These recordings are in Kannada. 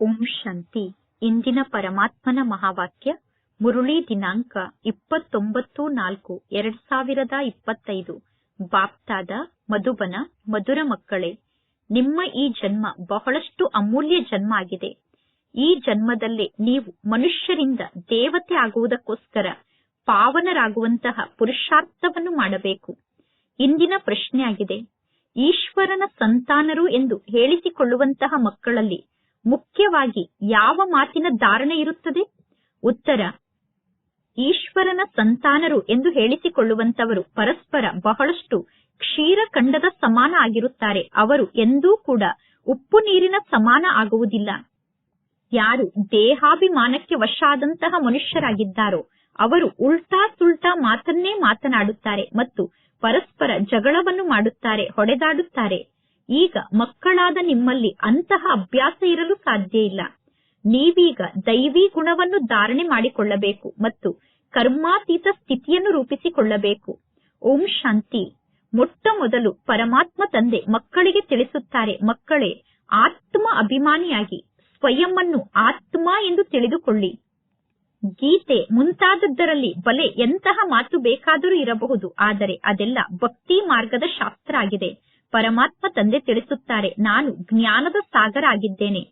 ಓಂ ಶಾಂತಿ. ಇಂದಿನ ಪರಮಾತ್ಮನ ಮಹಾವಾಕ್ಯ, ಮುರುಳಿ ದಿನಾಂಕ ಇಪ್ಪತ್ತೊಂಬತ್ತು ನಾಲ್ಕು, ಎರಡ್ ಸಾವಿರದ ಇಪ್ಪತ್ತೈದು. ಬಾಪ್ತಾದ ಮಧುಬನ, ಮಧುರ ಮಕ್ಕಳೇ, ನಿಮ್ಮ ಈ ಜನ್ಮ ಬಹಳಷ್ಟು ಅಮೂಲ್ಯ ಜನ್ಮ ಆಗಿದೆ. ಈ ಜನ್ಮದಲ್ಲೇ ನೀವು ಮನುಷ್ಯರಿಂದ ದೇವತೆ ಆಗುವುದಕ್ಕೋಸ್ಕರ ಪಾವನರಾಗುವಂತಹ ಪುರುಷಾರ್ಥವನ್ನು ಮಾಡಬೇಕು. ಇಂದಿನ ಪ್ರಶ್ನೆಯಾಗಿದೆ, ಈಶ್ವರನ ಸಂತಾನರು ಎಂದು ಹೇಳಿಸಿಕೊಳ್ಳುವಂತಹ ಮಕ್ಕಳಲ್ಲಿ ಮುಖ್ಯವಾಗಿ ಯಾವ ಮಾತಿನ ಧಾರಣೆ ಇರುತ್ತದೆ? ಉತ್ತರ, ಈಶ್ವರನ ಸಂತಾನರು ಎಂದು ಹೇಳಿಸಿಕೊಳ್ಳುವಂತವರು ಪರಸ್ಪರ ಬಹಳಷ್ಟು ಕ್ಷೀರಖಂಡದ ಸಮಾನ ಆಗಿರುತ್ತಾರೆ. ಅವರು ಎಂದೂ ಕೂಡ ಉಪ್ಪು ನೀರಿನ ಸಮಾನ ಆಗುವುದಿಲ್ಲ. ಯಾರು ದೇಹಾಭಿಮಾನಕ್ಕೆ ವಶಾದಂತಹ ಮನುಷ್ಯರಾಗಿದ್ದಾರೋ, ಅವರು ಉಲ್ಟಾ ಸುಲ್ಟಾ ಮಾತನ್ನೇ ಮಾತನಾಡುತ್ತಾರೆ ಮತ್ತು ಪರಸ್ಪರ ಜಗಳವನ್ನು ಮಾಡುತ್ತಾರೆ, ಹೊಡೆದಾಡುತ್ತಾರೆ. ಈಗ ಮಕ್ಕಳಾದ ನಿಮ್ಮಲ್ಲಿ ಅಂತಹ ಅಭ್ಯಾಸ ಇರಲು ಸಾಧ್ಯ ಇಲ್ಲ. ನೀವೀಗ ದೈವಿ ಗುಣವನ್ನು ಧಾರಣೆ ಮಾಡಿಕೊಳ್ಳಬೇಕು ಮತ್ತು ಕರ್ಮಾತೀತ ಸ್ಥಿತಿಯನ್ನು ರೂಪಿಸಿಕೊಳ್ಳಬೇಕು. ಓಂ ಶಾಂತಿ. ಮೊಟ್ಟ ಮೊದಲು ಪರಮಾತ್ಮ ತಂದೆ ಮಕ್ಕಳಿಗೆ ತಿಳಿಸುತ್ತಾರೆ, ಮಕ್ಕಳೇ, ಆತ್ಮ ಅಭಿಮಾನಿಯಾಗಿ ಸ್ವಯಂವನ್ನು ಆತ್ಮ ಎಂದು ತಿಳಿದುಕೊಳ್ಳಿ. ಗೀತೆ ಮುಂತಾದದ್ದರಲ್ಲಿ ಬಲೆ ಎಂತಹ ಮಾತು ಬೇಕಾದರೂ ಇರಬಹುದು, ಆದರೆ ಅದೆಲ್ಲ ಭಕ್ತಿ ಮಾರ್ಗದ ಶಾಸ್ತ್ರ ಆಗಿದೆ. ಪರಮಾತ್ಮ ತಂದೆ ತಿಳಿಸುತ್ತಾರೆ, ನಾನು ಜ್ಞಾನದ ಸಾಗರ ಆಗಿದ್ದೇನೆ.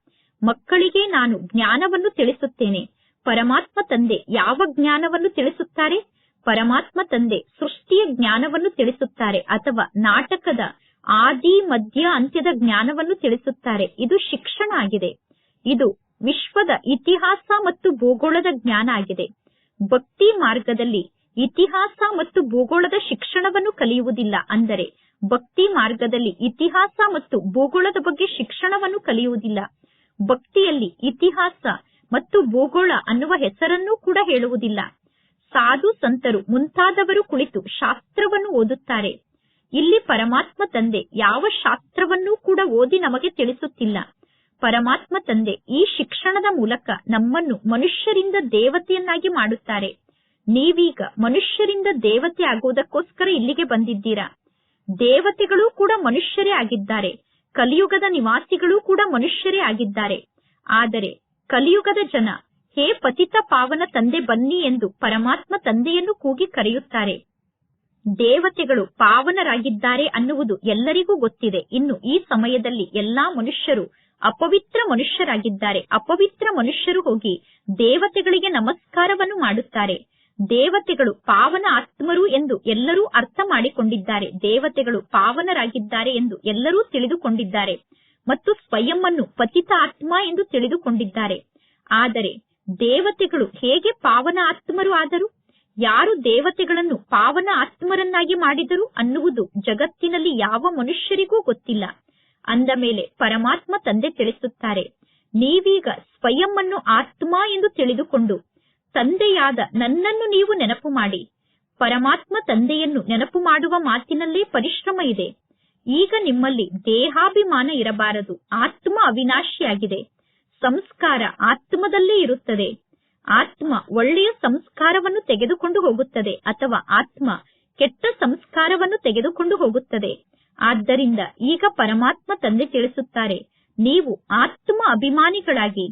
ಮಕ್ಕಳಿಗೆ ನಾನು ಜ್ಞಾನವನ್ನು ತಿಳಿಸುತ್ತೇನೆ. ಪರಮಾತ್ಮ ತಂದೆ ಯಾವ ಜ್ಞಾನವನ್ನು ತಿಳಿಸುತ್ತಾರೆ? ಪರಮಾತ್ಮ ತಂದೆ ಸೃಷ್ಟಿಯ ಜ್ಞಾನವನ್ನು ತಿಳಿಸುತ್ತಾರೆ ಅಥವಾ ನಾಟಕದ ಆದಿ, ಮಧ್ಯ, ಅಂತ್ಯದ ಜ್ಞಾನವನ್ನು ತಿಳಿಸುತ್ತಾರೆ. ಇದು ಶಿಕ್ಷಣ ಆಗಿದೆ. ಇದು ವಿಶ್ವದ ಇತಿಹಾಸ ಮತ್ತು ಭೂಗೋಳದ ಜ್ಞಾನ ಆಗಿದೆ. ಭಕ್ತಿ ಮಾರ್ಗದಲ್ಲಿ ಇತಿಹಾಸ ಮತ್ತು ಭೂಗೋಳದ ಶಿಕ್ಷಣವನ್ನು ಕಲಿಯುವುದಿಲ್ಲ ಅಂದರೆ ಭಕ್ತಿ ಮಾರ್ಗದಲ್ಲಿ ಇತಿಹಾಸ ಮತ್ತು ಭೂಗೋಳದ ಬಗ್ಗೆ ಶಿಕ್ಷಣವನ್ನು ಕಲಿಯುವುದಿಲ್ಲ. ಭಕ್ತಿಯಲ್ಲಿ ಇತಿಹಾಸ ಮತ್ತು ಭೂಗೋಳ ಅನ್ನುವ ಹೆಸರನ್ನೂ ಕೂಡ ಹೇಳುವುದಿಲ್ಲ. ಸಾಧು ಸಂತರು ಮುಂತಾದವರು ಕುಳಿತು ಶಾಸ್ತ್ರವನ್ನು ಓದುತ್ತಾರೆ. ಇಲ್ಲಿ ಪರಮಾತ್ಮ ತಂದೆ ಯಾವ ಶಾಸ್ತ್ರವನ್ನೂ ಕೂಡ ಓದಿ ನಮಗೆ ತಿಳಿಸುತ್ತಿಲ್ಲ. ಪರಮಾತ್ಮ ತಂದೆ ಈ ಶಿಕ್ಷಣದ ಮೂಲಕ ನಮ್ಮನ್ನು ಮನುಷ್ಯರಿಂದ ದೇವತೆಯನ್ನಾಗಿ ಮಾಡುತ್ತಾರೆ. ನೀವೀಗ ಮನುಷ್ಯರಿಂದ ದೇವತೆ ಆಗುವುದಕ್ಕೋಸ್ಕರ ಇಲ್ಲಿಗೆ ಬಂದಿದ್ದೀರಾ? ದೇವತೆಗಳು ಕೂಡ ಮನುಷ್ಯರೇ ಆಗಿದ್ದಾರೆ. ಕಲಿಯುಗದ ನಿವಾಸಿಗಳು ಕೂಡ ಮನುಷ್ಯರೇ ಆಗಿದ್ದಾರೆ. ಆದರೆ ಕಲಿಯುಗದ ಜನ, ಹೇ ಪತಿತ ಪಾವನ ತಂದೆ ಬನ್ನಿ ಎಂದು ಪರಮಾತ್ಮ ತಂದೆಯನ್ನು ಕೂಗಿ ಕರೆಯುತ್ತಾರೆ. ದೇವತೆಗಳು ಪಾವನರಾಗಿದ್ದಾರೆ ಅನ್ನುವುದು ಎಲ್ಲರಿಗೂ ಗೊತ್ತಿದೆ. ಇನ್ನು ಈ ಸಮಯದಲ್ಲಿ ಎಲ್ಲಾ ಮನುಷ್ಯರು ಅಪವಿತ್ರ ಮನುಷ್ಯರಾಗಿದ್ದಾರೆ. ಅಪವಿತ್ರ ಮನುಷ್ಯರು ಹೋಗಿ ದೇವತೆಗಳಿಗೆ ನಮಸ್ಕಾರವನ್ನು ಮಾಡುತ್ತಾರೆ. ದೇವತೆಗಳು ಪಾವನ ಆತ್ಮರು ಎಂದು ಎಲ್ಲರೂ ಅರ್ಥ ಮಾಡಿಕೊಂಡಿದ್ದಾರೆ. ದೇವತೆಗಳು ಪಾವನರಾಗಿದ್ದಾರೆ ಎಂದು ಎಲ್ಲರೂ ತಿಳಿದುಕೊಂಡಿದ್ದಾರೆ. ಮತ್ತು ಸ್ವಯಂವನ್ನು ಪತಿತ ಆತ್ಮ ಎಂದು ತಿಳಿದುಕೊಂಡಿದ್ದಾರೆ. ಆದರೆ ದೇವತೆಗಳು ಹೇಗೆ ಪಾವನ ಆತ್ಮರು ಆದರು? ಯಾರು ದೇವತೆಗಳನ್ನು ಪಾವನ ಆತ್ಮರನ್ನಾಗಿ ಮಾಡಿದರು ಅನ್ನುವುದು ಜಗತ್ತಿನಲ್ಲಿ ಯಾವ ಮನುಷ್ಯರಿಗೂ ಗೊತ್ತಿಲ್ಲ. ಅಂದ ಮೇಲೆ ಪರಮಾತ್ಮ ತಂದೆ ತಿಳಿಸುತ್ತಾರೆ, ನೀವೀಗ ಸ್ವಯಂ ಅನ್ನು ಆತ್ಮ ಎಂದು ತಿಳಿದುಕೊಂಡು ತಂದೆಯಾದ ನನ್ನನ್ನು ನೀವು ನೆನಪು ಮಾಡಿ. ಪರಮಾತ್ಮ ತಂದೆಯನ್ನು ನೆನಪು ಮಾಡುವ ಮಾತಿನಲ್ಲೇ ಪರಿಶ್ರಮ ಇದೆ. ಈಗ ನಿಮ್ಮಲ್ಲಿ ದೇಹಾಭಿಮಾನ ಇರಬಾರದು. ಆತ್ಮ ಅವಿನಾಶಿಯಾಗಿದೆ. ಸಂಸ್ಕಾರ ಆತ್ಮದಲ್ಲೇ ಇರುತ್ತದೆ. ಆತ್ಮ ಒಳ್ಳೆಯ ಸಂಸ್ಕಾರವನ್ನು ತೆಗೆದುಕೊಂಡು ಹೋಗುತ್ತದೆ ಅಥವಾ ಆತ್ಮ ಕೆಟ್ಟ ಸಂಸ್ಕಾರವನ್ನು ತೆಗೆದುಕೊಂಡು ಹೋಗುತ್ತದೆ. ಆದ್ದರಿಂದ ಈಗ ಪರಮಾತ್ಮ ತಂದೆ ತಿಳಿಸುತ್ತಾರೆ, ನೀವು ಆತ್ಮ ಅಭಿಮಾನಿಗಳಾಗಿ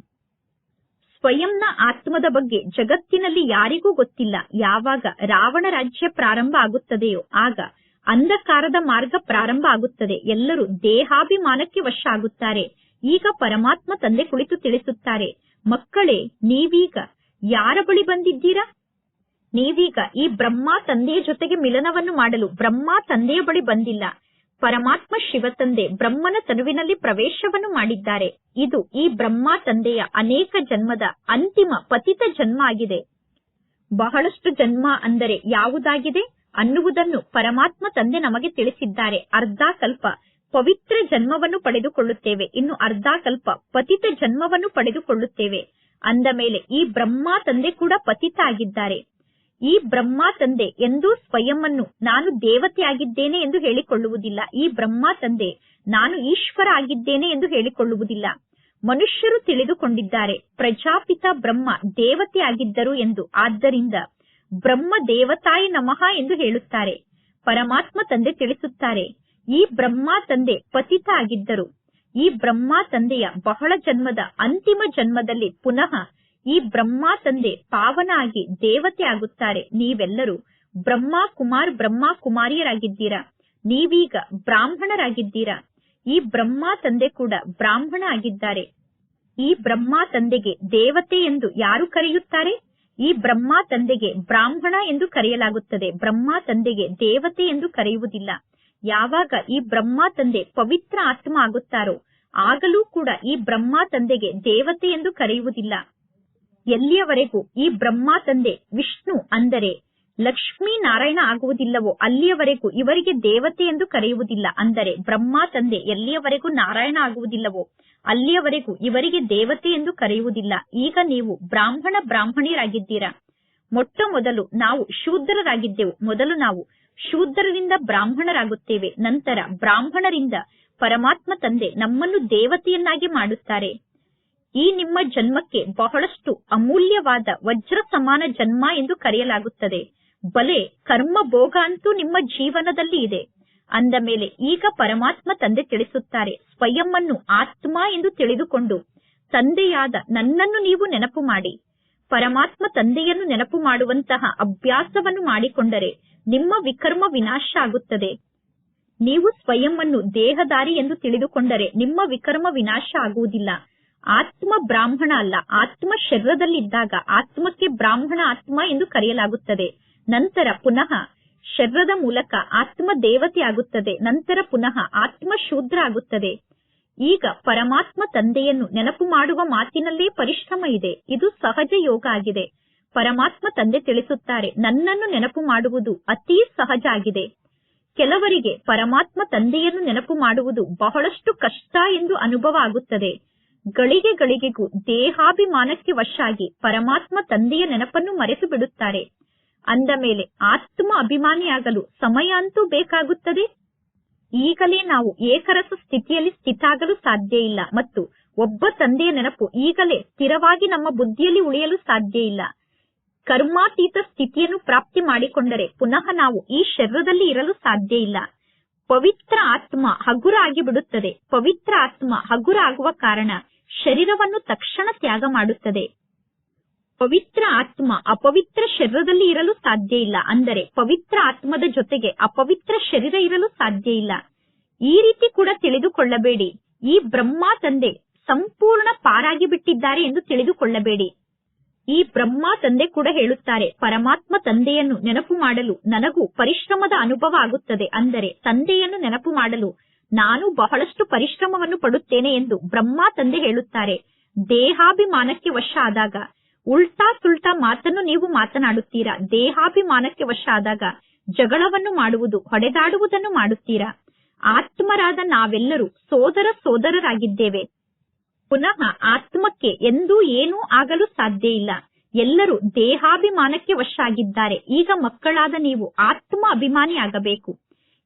ಸ್ವಯಂನ ಆತ್ಮದ ಬಗ್ಗೆ ಜಗತ್ತಿನಲ್ಲಿ ಯಾರಿಗೂ ಗೊತ್ತಿಲ್ಲ. ಯಾವಾಗ ರಾವಣ ರಾಜ್ಯ ಪ್ರಾರಂಭ ಆಗುತ್ತದೆಯೋ ಆಗ ಅಂಧಕಾರದ ಮಾರ್ಗ ಪ್ರಾರಂಭ ಆಗುತ್ತದೆ. ಎಲ್ಲರೂ ದೇಹಾಭಿಮಾನಕ್ಕೆ ವಶ ಆಗುತ್ತಾರೆ. ಈಗ ಪರಮಾತ್ಮ ತಂದೆ ಕುಳಿತು ತಿಳಿಸುತ್ತಾರೆ, ಮಕ್ಕಳೇ, ನೀವೀಗ ಯಾರ ಬಳಿ ಬಂದಿದ್ದೀರಾ? ನೀವೀಗ ಈ ಬ್ರಹ್ಮ ತಂದೆಯ ಜೊತೆಗೆ ಮಿಲನವನ್ನು ಮಾಡಲು ಬ್ರಹ್ಮ ತಂದೆಯ ಬಳಿ ಬಂದಿಲ್ಲ. ಪರಮಾತ್ಮ ಶಿವ ತಂದೆ ಬ್ರಹ್ಮನ ತನುವಿನಲ್ಲಿ ಪ್ರವೇಶವನ್ನು ಮಾಡಿದ್ದಾರೆ. ಇದು ಈ ಬ್ರಹ್ಮ ತಂದೆಯ ಅನೇಕ ಜನ್ಮದ ಅಂತಿಮ ಪತಿತ ಜನ್ಮ ಆಗಿದೆ. ಬಹಳಷ್ಟು ಜನ್ಮ ಅಂದರೆ ಯಾವುದಾಗಿದೆ ಅನ್ನುವುದನ್ನು ಪರಮಾತ್ಮ ತಂದೆ ನಮಗೆ ತಿಳಿಸಿದ್ದಾರೆ. ಅರ್ಧ ಕಲ್ಪ ಪವಿತ್ರ ಜನ್ಮವನ್ನು ಪಡೆದುಕೊಳ್ಳುತ್ತೇವೆ. ಇನ್ನು ಅರ್ಧ ಕಲ್ಪ ಪತಿತ ಜನ್ಮವನ್ನು ಪಡೆದುಕೊಳ್ಳುತ್ತೇವೆ. ಅಂದ ಮೇಲೆ ಈ ಬ್ರಹ್ಮ ತಂದೆ ಕೂಡ ಪತಿತ ಆಗಿದ್ದಾರೆ. ಈ ಬ್ರಹ್ಮ ತಂದೆ ಎಂದು ಸ್ವಯಂವನ್ನು ನಾನು ದೇವತೆ ಆಗಿದ್ದೇನೆ ಎಂದು ಹೇಳಿಕೊಳ್ಳುವುದಿಲ್ಲ. ಈ ಬ್ರಹ್ಮ ತಂದೆ ನಾನು ಈಶ್ವರ ಆಗಿದ್ದೇನೆ ಎಂದು ಹೇಳಿಕೊಳ್ಳುವುದಿಲ್ಲ. ಮನುಷ್ಯರು ತಿಳಿದುಕೊಂಡಿದ್ದಾರೆ, ಪ್ರಜಾಪಿತ ಬ್ರಹ್ಮ ದೇವತೆ ಆಗಿದ್ದರು ಎಂದು. ಆದ್ದರಿಂದ ಬ್ರಹ್ಮ ದೇವತಾಯ ನಮಃ ಎಂದು ಹೇಳುತ್ತಾರೆ, ಪರಮಾತ್ಮ ತಂದೆ ತಿಳಿಸುತ್ತಾರೆ. ಈ ಬ್ರಹ್ಮ ತಂದೆ ಪತಿತ ಆಗಿದ್ದರು. ಈ ಬ್ರಹ್ಮ ತಂದೆಯ ಬಹಳ ಜನ್ಮದ ಅಂತಿಮ ಜನ್ಮದಲ್ಲಿ ಪುನಃ ಈ ಬ್ರಹ್ಮ ತಂದೆ ಪಾವನಾಗಿ ದೇವತೆ ಆಗುತ್ತಾರೆ. ನೀವೆಲ್ಲರೂ ಬ್ರಹ್ಮ ಕುಮಾರ್ ಬ್ರಹ್ಮ ಕುಮಾರಿಯರಾಗಿದ್ದೀರಾ? ನೀವೀಗ ಬ್ರಾಹ್ಮಣರಾಗಿದ್ದೀರಾ? ಈ ಬ್ರಹ್ಮ ತಂದೆ ಕೂಡ ಬ್ರಾಹ್ಮಣ ಆಗಿದ್ದಾರೆ. ಈ ಬ್ರಹ್ಮ ತಂದೆಗೆ ದೇವತೆ ಎಂದು ಯಾರು ಕರೆಯುತ್ತಾರೆ? ಈ ಬ್ರಹ್ಮ ತಂದೆಗೆ ಬ್ರಾಹ್ಮಣ ಎಂದು ಕರೆಯಲಾಗುತ್ತದೆ. ಬ್ರಹ್ಮ ತಂದೆಗೆ ದೇವತೆ ಎಂದು ಕರೆಯುವುದಿಲ್ಲ. ಯಾವಾಗ ಈ ಬ್ರಹ್ಮ ತಂದೆ ಪವಿತ್ರ ಆತ್ಮ ಆಗುತ್ತಾರೋ, ಆಗಲೂ ಕೂಡ ಈ ಬ್ರಹ್ಮ ತಂದೆಗೆ ದೇವತೆ ಎಂದು ಕರೆಯುವುದಿಲ್ಲ. ಎಲ್ಲಿಯವರೆಗೂ ಈ ಬ್ರಹ್ಮ ತಂದೆ ವಿಷ್ಣು ಅಂದರೆ ಲಕ್ಷ್ಮೀ ನಾರಾಯಣ ಆಗುವುದಿಲ್ಲವೋ ಅಲ್ಲಿಯವರೆಗೂ ಇವರಿಗೆ ದೇವತೆ ಎಂದು ಕರೆಯುವುದಿಲ್ಲ ಅಂದರೆ ಬ್ರಹ್ಮ ತಂದೆ ಎಲ್ಲಿಯವರೆಗೂ ನಾರಾಯಣ ಆಗುವುದಿಲ್ಲವೋ ಅಲ್ಲಿಯವರೆಗೂ ಇವರಿಗೆ ದೇವತೆ ಎಂದು ಕರೆಯುವುದಿಲ್ಲ. ಈಗ ನೀವು ಬ್ರಾಹ್ಮಣ ಬ್ರಾಹ್ಮಣಿಯರಾಗಿದ್ದೀರಾ ಮೊಟ್ಟ ಮೊದಲು ನಾವು ಶೂದ್ರರಾಗಿದ್ದೆವು. ಮೊದಲು ನಾವು ಶೂದ್ರರಿಂದ ಬ್ರಾಹ್ಮಣರಾಗುತ್ತೇವೆ. ನಂತರ ಬ್ರಾಹ್ಮಣರಿಂದ ಪರಮಾತ್ಮ ತಂದೆ ನಮ್ಮನ್ನು ದೇವತೆಯನ್ನಾಗಿ ಮಾಡುತ್ತಾರೆ. ಈ ನಿಮ್ಮ ಜನ್ಮಕ್ಕೆ ಬಹಳಷ್ಟು ಅಮೂಲ್ಯವಾದ ವಜ್ರ ಸಮಾನ ಜನ್ಮ ಎಂದು ಕರೆಯಲಾಗುತ್ತದೆ. ಬಲೆ, ಕರ್ಮ, ಭೋಗ ಅಂತೂ ನಿಮ್ಮ ಜೀವನದಲ್ಲಿ ಇದೆ. ಅಂದ ಮೇಲೆ ಈಗ ಪರಮಾತ್ಮ ತಂದೆ ತಿಳಿಸುತ್ತಾರೆ ಸ್ವಯಂ ಅನ್ನು ಆತ್ಮ ಎಂದು ತಿಳಿದುಕೊಂಡು, ತಂದೆಯಾದ ನನ್ನನ್ನು ನೀವು ನೆನಪು ಮಾಡಿ. ಪರಮಾತ್ಮ ತಂದೆಯನ್ನು ನೆನಪು ಮಾಡುವಂತಹ ಅಭ್ಯಾಸವನ್ನು ಮಾಡಿಕೊಂಡರೆ ನಿಮ್ಮ ವಿಕರ್ಮ ವಿನಾಶ ಆಗುತ್ತದೆ. ನೀವು ಸ್ವಯಂ ಅನ್ನು ದೇಹದಾರಿ ಎಂದು ತಿಳಿದುಕೊಂಡರೆ ನಿಮ್ಮ ವಿಕರ್ಮ ವಿನಾಶ ಆಗುವುದಿಲ್ಲ. ಆತ್ಮ ಬ್ರಾಹ್ಮಣ ಅಲ್ಲ, ಆತ್ಮ ಶರೀರದಲ್ಲಿದ್ದಾಗ ಆತ್ಮಕ್ಕೆ ಬ್ರಾಹ್ಮಣ ಆತ್ಮ ಎಂದು ಕರೆಯಲಾಗುತ್ತದೆ. ನಂತರ ಪುನಃ ಶರೀರದ ಮೂಲಕ ಆತ್ಮ ದೇವತೆ ಆಗುತ್ತದೆ. ನಂತರ ಪುನಃ ಆತ್ಮ ಶೂದ್ರ ಆಗುತ್ತದೆ. ಈಗ ಪರಮಾತ್ಮ ತಂದೆಯನ್ನು ನೆನಪು ಮಾಡುವ ಮಾತಿನಲ್ಲೇ ಪರಿಶ್ರಮ ಇದೆ. ಇದು ಸಹಜ ಯೋಗ ಆಗಿದೆ. ಪರಮಾತ್ಮ ತಂದೆ ತಿಳಿಸುತ್ತಾರೆ, ನನ್ನನ್ನು ನೆನಪು ಮಾಡುವುದು ಅತೀ ಸಹಜ ಆಗಿದೆ. ಕೆಲವರಿಗೆ ಪರಮಾತ್ಮ ತಂದೆಯನ್ನು ನೆನಪು ಮಾಡುವುದು ಬಹಳಷ್ಟು ಕಷ್ಟ ಎಂದು ಅನುಭವ ಆಗುತ್ತದೆ. ಗಳಿಗೆ ಗಳಿಗೆಗೂ ದೇಹಾಭಿಮಾನಕ್ಕೆ ವಶಾಗಿ ಪರಮಾತ್ಮ ತಂದೆಯ ನೆನಪನ್ನು ಮರೆತು ಬಿಡುತ್ತಾರೆ. ಅಂದ ಮೇಲೆ ಆತ್ಮ ಅಭಿಮಾನಿಯಾಗಲು ಸಮಯ ಅಂತೂ ಬೇಕಾಗುತ್ತದೆ. ಈಗಲೇ ನಾವು ಏಕರಸ ಸ್ಥಿತಿಯಲ್ಲಿ ಸ್ಥಿತಾಗಲು ಸಾಧ್ಯ ಇಲ್ಲ ಮತ್ತು ಒಬ್ಬ ತಂದೆಯ ನೆನಪು ಈಗಲೇ ಸ್ಥಿರವಾಗಿ ನಮ್ಮ ಬುದ್ಧಿಯಲ್ಲಿ ಉಳಿಯಲು ಸಾಧ್ಯ ಇಲ್ಲ. ಕರ್ಮಾತೀತ ಸ್ಥಿತಿಯನ್ನು ಪ್ರಾಪ್ತಿ ಮಾಡಿಕೊಂಡರೆ ಪುನಃ ನಾವು ಈ ಶರೀರದಲ್ಲಿ ಇರಲು ಸಾಧ್ಯ ಇಲ್ಲ. ಪವಿತ್ರ ಆತ್ಮ ಹಗುರ ಆಗಿ ಬಿಡುತ್ತದೆ. ಪವಿತ್ರ ಆತ್ಮ ಹಗುರ ಆಗುವ ಕಾರಣ ಶರೀರವನ್ನು ತಕ್ಷಣ ತ್ಯಾಗ ಮಾಡುತ್ತದೆ. ಪವಿತ್ರ ಆತ್ಮ ಅಪವಿತ್ರ ಶರೀರದಲ್ಲಿ ಇರಲು ಸಾಧ್ಯ ಇಲ್ಲ. ಅಂದರೆ ಪವಿತ್ರ ಆತ್ಮದ ಜೊತೆಗೆ ಅಪವಿತ್ರ ಶರೀರ ಇರಲು ಸಾಧ್ಯ ಇಲ್ಲ. ಈ ರೀತಿ ಕೂಡ ತಿಳಿದುಕೊಳ್ಳಬೇಡಿ. ಈ ಬ್ರಹ್ಮ ತಂದೆ ಸಂಪೂರ್ಣ ಪಾರಾಗಿ ಬಿಟ್ಟಿದ್ದಾರೆ ಎಂದು ತಿಳಿದುಕೊಳ್ಳಬೇಡಿ. ಈ ಬ್ರಹ್ಮ ತಂದೆ ಕೂಡ ಹೇಳುತ್ತಾರೆ, ಪರಮಾತ್ಮ ತಂದೆಯನ್ನು ನೆನಪು ಮಾಡಲು ನನಗೂ ಪರಿಶ್ರಮದ ಅನುಭವ ಆಗುತ್ತದೆ. ಅಂದರೆ ತಂದೆಯನ್ನು ನೆನಪು ಮಾಡಲು ನಾನು ಬಹಳಷ್ಟು ಪರಿಶ್ರಮವನ್ನು ಪಡುತ್ತೇನೆ ಎಂದು ಬ್ರಹ್ಮ ತಂದೆ ಹೇಳುತ್ತಾರೆ. ದೇಹಾಭಿಮಾನಕ್ಕೆ ವಶ ಆದಾಗ ಉಲ್ಟಾ ಸುಲ್ಟಾ ಮಾತನ್ನು ನೀವು ಮಾತನಾಡುತ್ತೀರಾ? ದೇಹಾಭಿಮಾನಕ್ಕೆ ವಶ ಆದಾಗ ಜಗಳವನ್ನು ಮಾಡುವುದು, ಹೊಡೆದಾಡುವುದನ್ನು ಮಾಡುತ್ತೀರಾ? ಆತ್ಮರಾದ ನಾವೆಲ್ಲರೂ ಸೋದರ ಸೋದರರಾಗಿದ್ದೇವೆ. ಪುನಃ ಆತ್ಮಕ್ಕೆ ಎಂದೂ ಏನೂ ಆಗಲು ಸಾಧ್ಯ ಇಲ್ಲ. ಎಲ್ಲರೂ ದೇಹಾಭಿಮಾನಕ್ಕೆ ವಶ ಆಗಿದ್ದಾರೆ ಈಗ ಮಕ್ಕಳಾದ ನೀವು ಆತ್ಮ ಅಭಿಮಾನಿ ಆಗಬೇಕು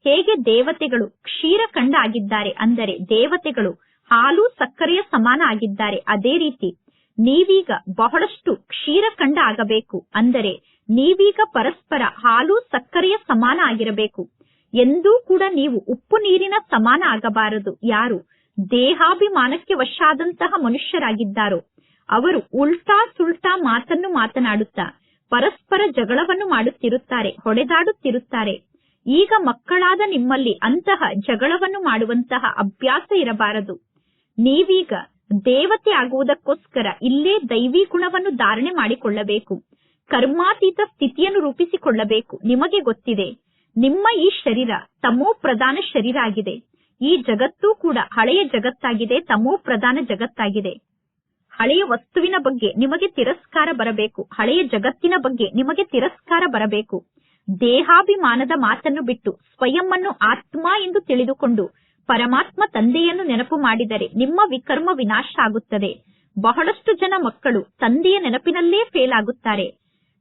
ಹೇಗೆ ದೇವತೆಗಳು ಕ್ಷೀರಖಂಡ ಆಗಿದ್ದಾರೆ ಅಂದರೆ ದೇವತೆಗಳು ಹಾಲು ಸಕ್ಕರೆಯ ಸಮಾನ ಆಗಿದ್ದಾರೆ. ಅದೇ ರೀತಿ ನೀವೀಗ ಬಹಳಷ್ಟು ಕ್ಷೀರಖಂಡ ಆಗಬೇಕು ಅಂದರೆ ನೀವೀಗ ಪರಸ್ಪರ ಹಾಲು ಸಕ್ಕರೆಯ ಸಮಾನ ಆಗಿರಬೇಕು. ಎಂದೂ ಕೂಡ ನೀವು ಉಪ್ಪು ನೀರಿನ ಸಮಾನ ಆಗಬಾರದು. ಯಾರು? ದೇಹಾಭಿಮಾನಕ್ಕೆ ವಶಾದಂತಹ ಮನುಷ್ಯರಾಗಿದ್ದಾರೋ. ಅವರು ಉಲ್ಟಾ ಸುಲ್ಟಾ ಮಾತನ್ನು ಮಾತನಾಡುತ್ತಾ ಪರಸ್ಪರ ಜಗಳವನ್ನು ಮಾಡುತ್ತಿರುತ್ತಾರೆ, ಹೊಡೆದಾಡುತ್ತಿರುತ್ತಾರೆ. ಈಗ ಮಕ್ಕಳಾದ ನಿಮ್ಮಲ್ಲಿ ಅಂತಹ ಜಗಳವನ್ನು ಮಾಡುವಂತಹ ಅಭ್ಯಾಸ ಇರಬಾರದು. ನೀವೀಗ ದೇವತೆ ಆಗುವುದಕ್ಕೋಸ್ಕರ ಇಲ್ಲೇ ದೈವಿ ಗುಣವನ್ನು ಧಾರಣೆ ಮಾಡಿಕೊಳ್ಳಬೇಕು. ಕರ್ಮಾತೀತ ಸ್ಥಿತಿಯನ್ನು ರೂಪಿಸಿಕೊಳ್ಳಬೇಕು. ನಿಮಗೆ ಗೊತ್ತಿದೆ, ನಿಮ್ಮ ಈ ಶರೀರ ತಮೋ ಪ್ರಧಾನ ಶರೀರ ಆಗಿದೆ. ಈ ಜಗತ್ತು ಕೂಡ ಹಳೆಯ ಜಗತ್ತಾಗಿದೆ, ತಮೋ ಪ್ರಧಾನ ಜಗತ್ತಾಗಿದೆ. ಹಳೆಯ ವಸ್ತುವಿನ ಬಗ್ಗೆ ನಿಮಗೆ ತಿರಸ್ಕಾರ ಬರಬೇಕು. ಹಳೆಯ ಜಗತ್ತಿನ ಬಗ್ಗೆ ನಿಮಗೆ ತಿರಸ್ಕಾರ ಬರಬೇಕು. ದೇಹಾಭಿಮಾನದ ಮಾತನ್ನು ಬಿಟ್ಟು ಸ್ವಯಂ ಅನ್ನು ಆತ್ಮ ಎಂದು ತಿಳಿದುಕೊಂಡು ಪರಮಾತ್ಮ ತಂದೆಯನ್ನು ನೆನಪು ಮಾಡಿದರೆ ನಿಮ್ಮ ವಿಕರ್ಮ ವಿನಾಶ ಆಗುತ್ತದೆ. ಬಹಳಷ್ಟು ಜನ ಮಕ್ಕಳು ತಂದೆಯ ನೆನಪಿನಲ್ಲೇ ಫೇಲ್ ಆಗುತ್ತಾರೆ.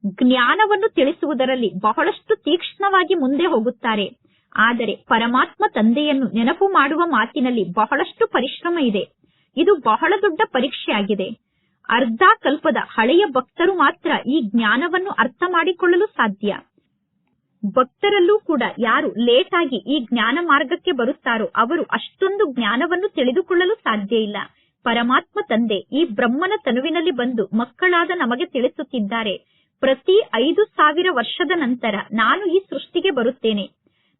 ಜ್ಞಾನವನ್ನು ತಿಳಿಸುವುದರಲ್ಲಿ ಬಹಳಷ್ಟು ತೀಕ್ಷ್ಣವಾಗಿ ಮುಂದೆ ಹೋಗುತ್ತಾರೆ. ಆದರೆ ಪರಮಾತ್ಮ ತಂದೆಯನ್ನು ನೆನಪು ಮಾಡುವ ಮಾತಿನಲ್ಲಿ ಬಹಳಷ್ಟು ಪರಿಶ್ರಮ ಇದೆ. ಇದು ಬಹಳ ದೊಡ್ಡ ಪರೀಕ್ಷೆಯಾಗಿದೆ. ಅರ್ಧ ಕಲ್ಪದ ಹಳೆಯ ಭಕ್ತರು ಮಾತ್ರ ಈ ಜ್ಞಾನವನ್ನು ಅರ್ಥ ಮಾಡಿಕೊಳ್ಳಲು ಸಾಧ್ಯ. ಭಕ್ತರಲ್ಲೂ ಕೂಡ ಯಾರು ಲೇಟ್ ಆಗಿ ಈ ಜ್ಞಾನ ಮಾರ್ಗಕ್ಕೆ ಬರುತ್ತಾರೋ ಅವರು ಅಷ್ಟೊಂದು ಜ್ಞಾನವನ್ನು ತಿಳಿದುಕೊಳ್ಳಲು ಸಾಧ್ಯ ಇಲ್ಲ. ಪರಮಾತ್ಮ ತಂದೆ ಈ ಬ್ರಹ್ಮನ ತನುವಿನಲ್ಲಿ ಬಂದು ಮಕ್ಕಳಾದ ನಮಗೆ ತಿಳಿಸುತ್ತಿದ್ದಾರೆ. ಪ್ರತಿ ಐದು ಸಾವಿರ ವರ್ಷದ ನಂತರ ನಾನು ಈ ಸೃಷ್ಟಿಗೆ ಬರುತ್ತೇನೆ.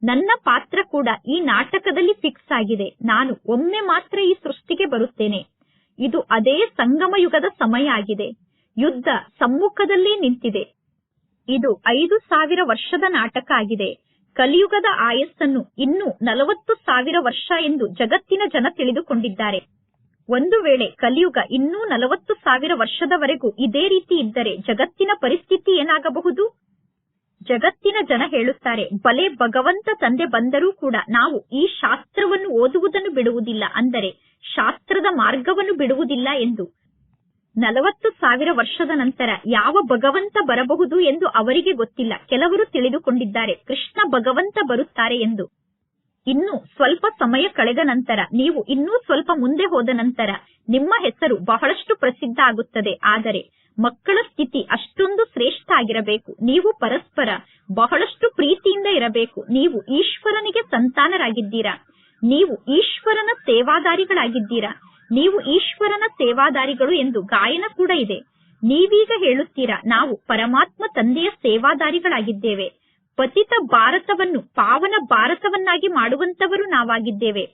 ನನ್ನ ಪಾತ್ರ ಕೂಡ ಈ ನಾಟಕದಲ್ಲಿ ಫಿಕ್ಸ್ ಆಗಿದೆ. ನಾನು ಒಮ್ಮೆ ಮಾತ್ರ ಈ ಸೃಷ್ಟಿಗೆ ಬರುತ್ತೇನೆ. ಇದು ಅದೇ ಸಂಗಮ ಯುಗದ ಸಮಯ ಆಗಿದೆ. ಯುದ್ಧ ಸಮ್ಮುಖದಲ್ಲೇ ನಿಂತಿದೆ. ಇದು ಐದು ಸಾವಿರ ವರ್ಷದ ನಾಟಕ ಆಗಿದೆ. ಕಲಿಯುಗದ ಆಯಸ್ಸನ್ನು ಇನ್ನೂ ನಲವತ್ತು ಸಾವಿರ ವರ್ಷ ಎಂದು ಜಗತ್ತಿನ ಜನ ತಿಳಿದುಕೊಂಡಿದ್ದಾರೆ. ಒಂದು ವೇಳೆ ಕಲಿಯುಗ ಇನ್ನೂ ನಲವತ್ತು ಸಾವಿರ ವರ್ಷದವರೆಗೂ ಇದೇ ರೀತಿ ಇದ್ದರೆ ಜಗತ್ತಿನ ಪರಿಸ್ಥಿತಿ ಏನಾಗಬಹುದು? ಜಗತ್ತಿನ ಜನ ಹೇಳುತ್ತಾರೆ, ಬಲೆ ಭಗವಂತ ತಂದೆ ಬಂದರೂ ಕೂಡ ನಾವು ಈ ಶಾಸ್ತ್ರವನ್ನು ಓದುವುದನ್ನು ಬಿಡುವುದಿಲ್ಲ ಅಂದರೆ ಶಾಸ್ತ್ರದ ಮಾರ್ಗವನ್ನು ಬಿಡುವುದಿಲ್ಲ ಎಂದು. ನಲವತ್ತು ಸಾವಿರ ವರ್ಷದ ನಂತರ ಯಾವ ಭಗವಂತ ಬರಬಹುದು ಎಂದು ಅವರಿಗೆ ಗೊತ್ತಿಲ್ಲ. ಕೆಲವರು ತಿಳಿದುಕೊಂಡಿದ್ದಾರೆ, ಕೃಷ್ಣ ಭಗವಂತ ಬರುತ್ತಾರೆ ಎಂದು. ಇನ್ನು ಸ್ವಲ್ಪ ಸಮಯ ಕಳೆದ ನಂತರ, ನೀವು ಇನ್ನೂ ಸ್ವಲ್ಪ ಮುಂದೆ ಹೋದ ನಂತರ, ನಿಮ್ಮ ಹೆಸರು ಬಹಳಷ್ಟು ಪ್ರಸಿದ್ಧ ಆಗುತ್ತದೆ. ಆದರೆ, ಮಕ್ಕಳ ಸ್ಥಿತಿ ಅಷ್ಟೊಂದು ಶ್ರೇಷ್ಠ ಆಗಿರಬೇಕು. ನೀವು ಪರಸ್ಪರ ಬಹಳಷ್ಟು ಪ್ರೀತಿಯಿಂದ ಇರಬೇಕು. ನೀವು ಈಶ್ವರನಿಗೆ ಸಂತಾನರಾಗಿದ್ದೀರಾ? ನೀವು ಈಶ್ವರನ ಸೇವಾದಾರಿಗಳಾಗಿದ್ದೀರಾ? ನೀವು ಈಶ್ವರನ ಸೇವಾದಾರಿಗಳು ಎಂದು ಗಾಯನ ಕೂಡ ಇದೆ. ನೀವೀಗ ಹೇಳುತ್ತೀರಾ, ನಾವು ಪರಮಾತ್ಮ ತಂದೆಯ ಸೇವಾದಾರಿಗಳಾಗಿದ್ದೇವೆ. ಪತಿತ ಭಾರತವನ್ನು, ಪಾವನ ಭಾರತವನ್ನಾಗಿ ಮಾಡುವಂತವರು ನಾವಾಗಿದ್ದೇವೆ.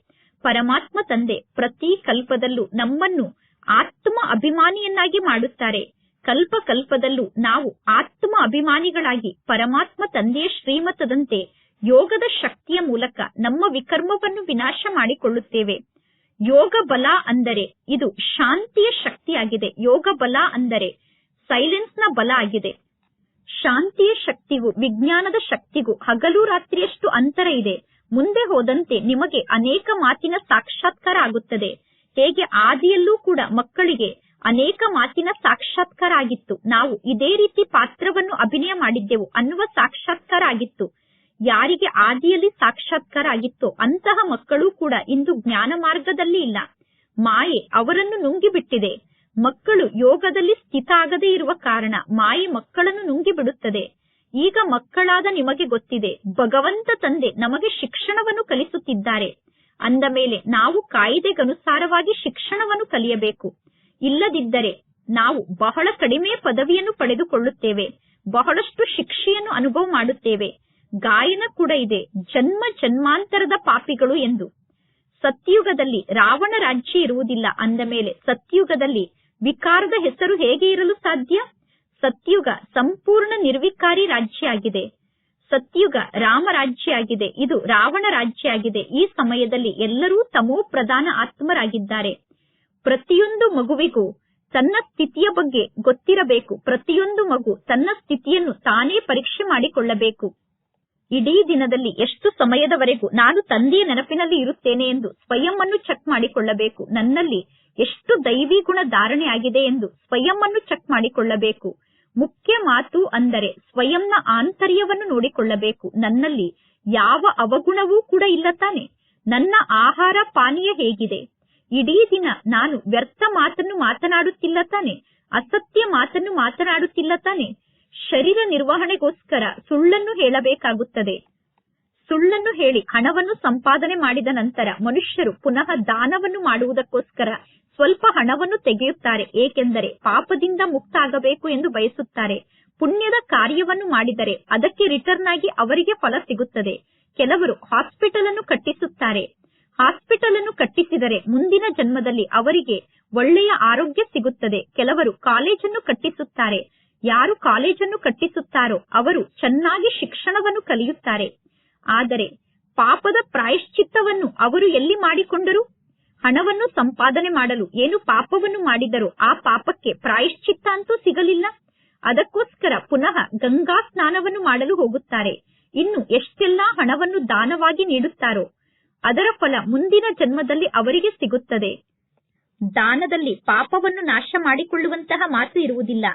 ಪರಮಾತ್ಮ ತಂದೆ ಪ್ರತಿ ಕಲ್ಪದಲ್ಲೂ ನಮ್ಮನ್ನು ಆತ್ಮ ಅಭಿಮಾನಿಯನ್ನಾಗಿ ಮಾಡುತ್ತಾರೆ. ಕಲ್ಪ ಕಲ್ಪದಲ್ಲೂ ನಾವು ಆತ್ಮ ಅಭಿಮಾನಿಗಳಾಗಿ ಪರಮಾತ್ಮ ತಂದೆಯ ಶ್ರೀಮತದಂತೆ ಯೋಗದ ಶಕ್ತಿಯ ಮೂಲಕ ನಮ್ಮ ವಿಕರ್ಮವನ್ನು ವಿನಾಶ ಮಾಡಿಕೊಳ್ಳುತ್ತೇವೆ. ಯೋಗ ಬಲ ಅಂದರೆ ಇದು ಶಾಂತಿಯ ಶಕ್ತಿಯಾಗಿದೆ. ಯೋಗ ಬಲ ಅಂದರೆ ಸೈಲೆನ್ಸ್ನ ಬಲ ಆಗಿದೆ. ಶಾಂತಿಯ ಶಕ್ತಿಗೂ, ವಿಜ್ಞಾನದ ಶಕ್ತಿಗೂ ಹಗಲು ರಾತ್ರಿಯಷ್ಟು ಅಂತರ ಇದೆ. ಮುಂದೆ ಹೋದಂತೆ ನಿಮಗೆ ಅನೇಕ ಮಾತಿನ ಸಾಕ್ಷಾತ್ಕಾರ ಆಗುತ್ತದೆ. ಹೇಗೆ ಆದಿಯಲ್ಲೂ ಕೂಡ ಮಕ್ಕಳಿಗೆ ಅನೇಕ ಮಾತಿನ ಸಾಕ್ಷಾತ್ಕಾರ ಆಗಿತ್ತು. ನಾವು ಇದೇ ರೀತಿ ಪಾತ್ರವನ್ನು ಅಭಿನಯ ಮಾಡಿದ್ದೆವು ಅನ್ನುವ ಸಾಕ್ಷಾತ್ಕಾರ ಆಗಿತ್ತು. ಯಾರಿಗೆ ಆದಿಯಲ್ಲಿ ಸಾಕ್ಷಾತ್ಕಾರ ಆಗಿತ್ತೋ ಅಂತಹ ಮಕ್ಕಳು ಕೂಡ ಇಂದು ಜ್ಞಾನ ಮಾರ್ಗದಲ್ಲಿ ಇಲ್ಲ. ಮಾಯೆ ಅವರನ್ನು ನುಂಗಿಬಿಟ್ಟಿದೆ. ಮಕ್ಕಳು ಯೋಗದಲ್ಲಿ ಸ್ಥಿತ ಆಗದೇ ಇರುವ ಕಾರಣ ಮಾಯೆ ಮಕ್ಕಳನ್ನು ನುಂಗಿ ಬಿಡುತ್ತದೆ ಈಗ ಮಕ್ಕಳಾದ ನಿಮಗೆ ಗೊತ್ತಿದೆ, ಭಗವಂತ ತಂದೆ ನಮಗೆ ಶಿಕ್ಷಣವನ್ನು ಕಲಿಸುತ್ತಿದ್ದಾರೆ. ಅಂದ ಮೇಲೆ ನಾವು ಕಾಯಿದೆಗನುಸಾರವಾಗಿ ಶಿಕ್ಷಣವನ್ನು ಕಲಿಯಬೇಕು. ಇಲ್ಲದಿದ್ದರೆ ನಾವು ಬಹಳ ಕಡಿಮೆ ಪದವಿಯನ್ನು ಪಡೆದುಕೊಳ್ಳುತ್ತೇವೆ, ಬಹಳಷ್ಟು ಶಿಕ್ಷೆಯನ್ನು ಅನುಭವ ಮಾಡುತ್ತೇವೆ. ಗಾಯನ ಕೂಡ ಇದೆ. ಜನ್ಮ ಜನ್ಮಾಂತರದ ಪಾಪಿಗಳು ಎಂದು. ಸತ್ಯುಗದಲ್ಲಿ ರಾವಣ ರಾಜ್ಯ ಇರುವುದಿಲ್ಲ. ಅಂದ ಮೇಲೆ ಸತ್ಯುಗದಲ್ಲಿ ವಿಕಾರದ ಹೆಸರು ಹೇಗೆ ಇರಲು ಸಾಧ್ಯ? ಸತ್ಯುಗ ಸಂಪೂರ್ಣ ನಿರ್ವಿಕಾರಿ ರಾಜ್ಯ ಆಗಿದೆ ಸತ್ಯುಗ ರಾಮ ರಾಜ್ಯ ಆಗಿದೆ ಇದು ರಾವಣ ರಾಜ್ಯ ಆಗಿದೆ ಈ ಸಮಯದಲ್ಲಿ ಎಲ್ಲರೂ ತಮೋ ಪ್ರಧಾನ ಆತ್ಮರಾಗಿದ್ದಾರೆ. ಪ್ರತಿಯೊಂದು ಮಗುವಿಗೂ ತನ್ನ ಸ್ಥಿತಿಯ ಬಗ್ಗೆ ಗೊತ್ತಿರಬೇಕು. ಪ್ರತಿಯೊಂದು ಮಗು ತನ್ನ ಸ್ಥಿತಿಯನ್ನು ತಾನೇ ಪರೀಕ್ಷೆ ಮಾಡಿಕೊಳ್ಳಬೇಕು. ಇಡೀ ದಿನದಲ್ಲಿ ಎಷ್ಟು ಸಮಯದವರೆಗೂ ನಾನು ತಂದೆಯ ನೆನಪಿನಲ್ಲಿ ಇರುತ್ತೇನೆ ಎಂದು ಸ್ವಯಂ ಚೆಕ್ ಮಾಡಿಕೊಳ್ಳಬೇಕು. ನನ್ನಲ್ಲಿ ಎಷ್ಟು ದೈವಿ ಗುಣ ಧಾರಣೆ ಆಗಿದೆ ಎಂದು ಸ್ವಯಂ ಚೆಕ್ ಮಾಡಿಕೊಳ್ಳಬೇಕು. ಮುಖ್ಯ ಮಾತು ಅಂದರೆ ಸ್ವಯಂನ ಆಂತರ್ಯವನ್ನು ನೋಡಿಕೊಳ್ಳಬೇಕು. ನನ್ನಲ್ಲಿ ಯಾವ ಅವಗುಣವೂ ಕೂಡ ಇಲ್ಲ ತಾನೆ. ನನ್ನ ಆಹಾರ ಪಾನೀಯ ಹೇಗಿದೆ. ಇಡೀ ದಿನ ನಾನು ವ್ಯರ್ಥ ಮಾತನ್ನು ಮಾತನಾಡುತ್ತಿಲ್ಲ ತಾನೆ. ಅಸತ್ಯ ಮಾತನ್ನು ಮಾತನಾಡುತ್ತಿಲ್ಲ ತಾನೆ. ಶರೀರ ನಿರ್ವಹಣೆಗೋಸ್ಕರ ಸುಳ್ಳನ್ನು ಹೇಳಬೇಕಾಗುತ್ತದೆ. ಸುಳ್ಳನ್ನು ಹೇಳಿ ಹಣವನ್ನು ಸಂಪಾದನೆ ಮಾಡಿದ ನಂತರ ಮನುಷ್ಯರು ಪುನಃ ದಾನವನ್ನು ಮಾಡುವುದಕ್ಕೋಸ್ಕರ ಸ್ವಲ್ಪ ಹಣವನ್ನು ತೆಗೆಯುತ್ತಾರೆ. ಏಕೆಂದರೆ ಪಾಪದಿಂದ ಮುಕ್ತ ಆಗಬೇಕು ಎಂದು ಬಯಸುತ್ತಾರೆ. ಪುಣ್ಯದ ಕಾರ್ಯವನ್ನು ಮಾಡಿದರೆ ಅದಕ್ಕೆ ರಿಟರ್ನ್ ಆಗಿ ಅವರಿಗೆ ಫಲ ಸಿಗುತ್ತದೆ. ಕೆಲವರು ಹಾಸ್ಪಿಟಲ್ ಅನ್ನು ಕಟ್ಟಿಸುತ್ತಾರೆ. ಹಾಸ್ಪಿಟಲ್ ಅನ್ನು ಕಟ್ಟಿಸಿದರೆ ಮುಂದಿನ ಜನ್ಮದಲ್ಲಿ ಅವರಿಗೆ ಒಳ್ಳೆಯ ಆರೋಗ್ಯ ಸಿಗುತ್ತದೆ. ಕೆಲವರು ಕಾಲೇಜನ್ನು ಕಟ್ಟಿಸುತ್ತಾರೆ. ಯಾರು ಕಾಲೇಜನ್ನು ಕಟ್ಟಿಸುತ್ತಾರೋ ಅವರು ಚೆನ್ನಾಗಿ ಶಿಕ್ಷಣವನ್ನು ಕಲಿಯುತ್ತಾರೆ. ಆದರೆ ಪಾಪದ ಪ್ರಾಯಶ್ಚಿತ್ತವನ್ನು ಅವರು ಎಲ್ಲಿ ಮಾಡಿಕೊಂಡರು? ಹಣವನ್ನು ಸಂಪಾದನೆ ಮಾಡಲು ಏನು ಪಾಪವನ್ನು ಮಾಡಿದರೂ ಆ ಪಾಪಕ್ಕೆ ಪ್ರಾಯಶ್ಚಿತ್ತ ಅಂತೂ ಸಿಗಲಿಲ್ಲ. ಅದಕ್ಕೋಸ್ಕರ ಪುನಃ ಗಂಗಾ ಸ್ನಾನವನ್ನು ಮಾಡಲು ಹೋಗುತ್ತಾರೆ. ಇನ್ನು ಎಷ್ಟೆಲ್ಲಾ ಹಣವನ್ನು ದಾನವಾಗಿ ನೀಡುತ್ತಾರೋ ಅದರ ಫಲ ಮುಂದಿನ ಜನ್ಮದಲ್ಲಿ ಅವರಿಗೆ ಸಿಗುತ್ತದೆ. ದಾನದಲ್ಲಿ ಪಾಪವನ್ನು ನಾಶ ಮಾಡಿಕೊಳ್ಳುವಂತಹ ಮಾತು ಇರುವುದಿಲ್ಲ.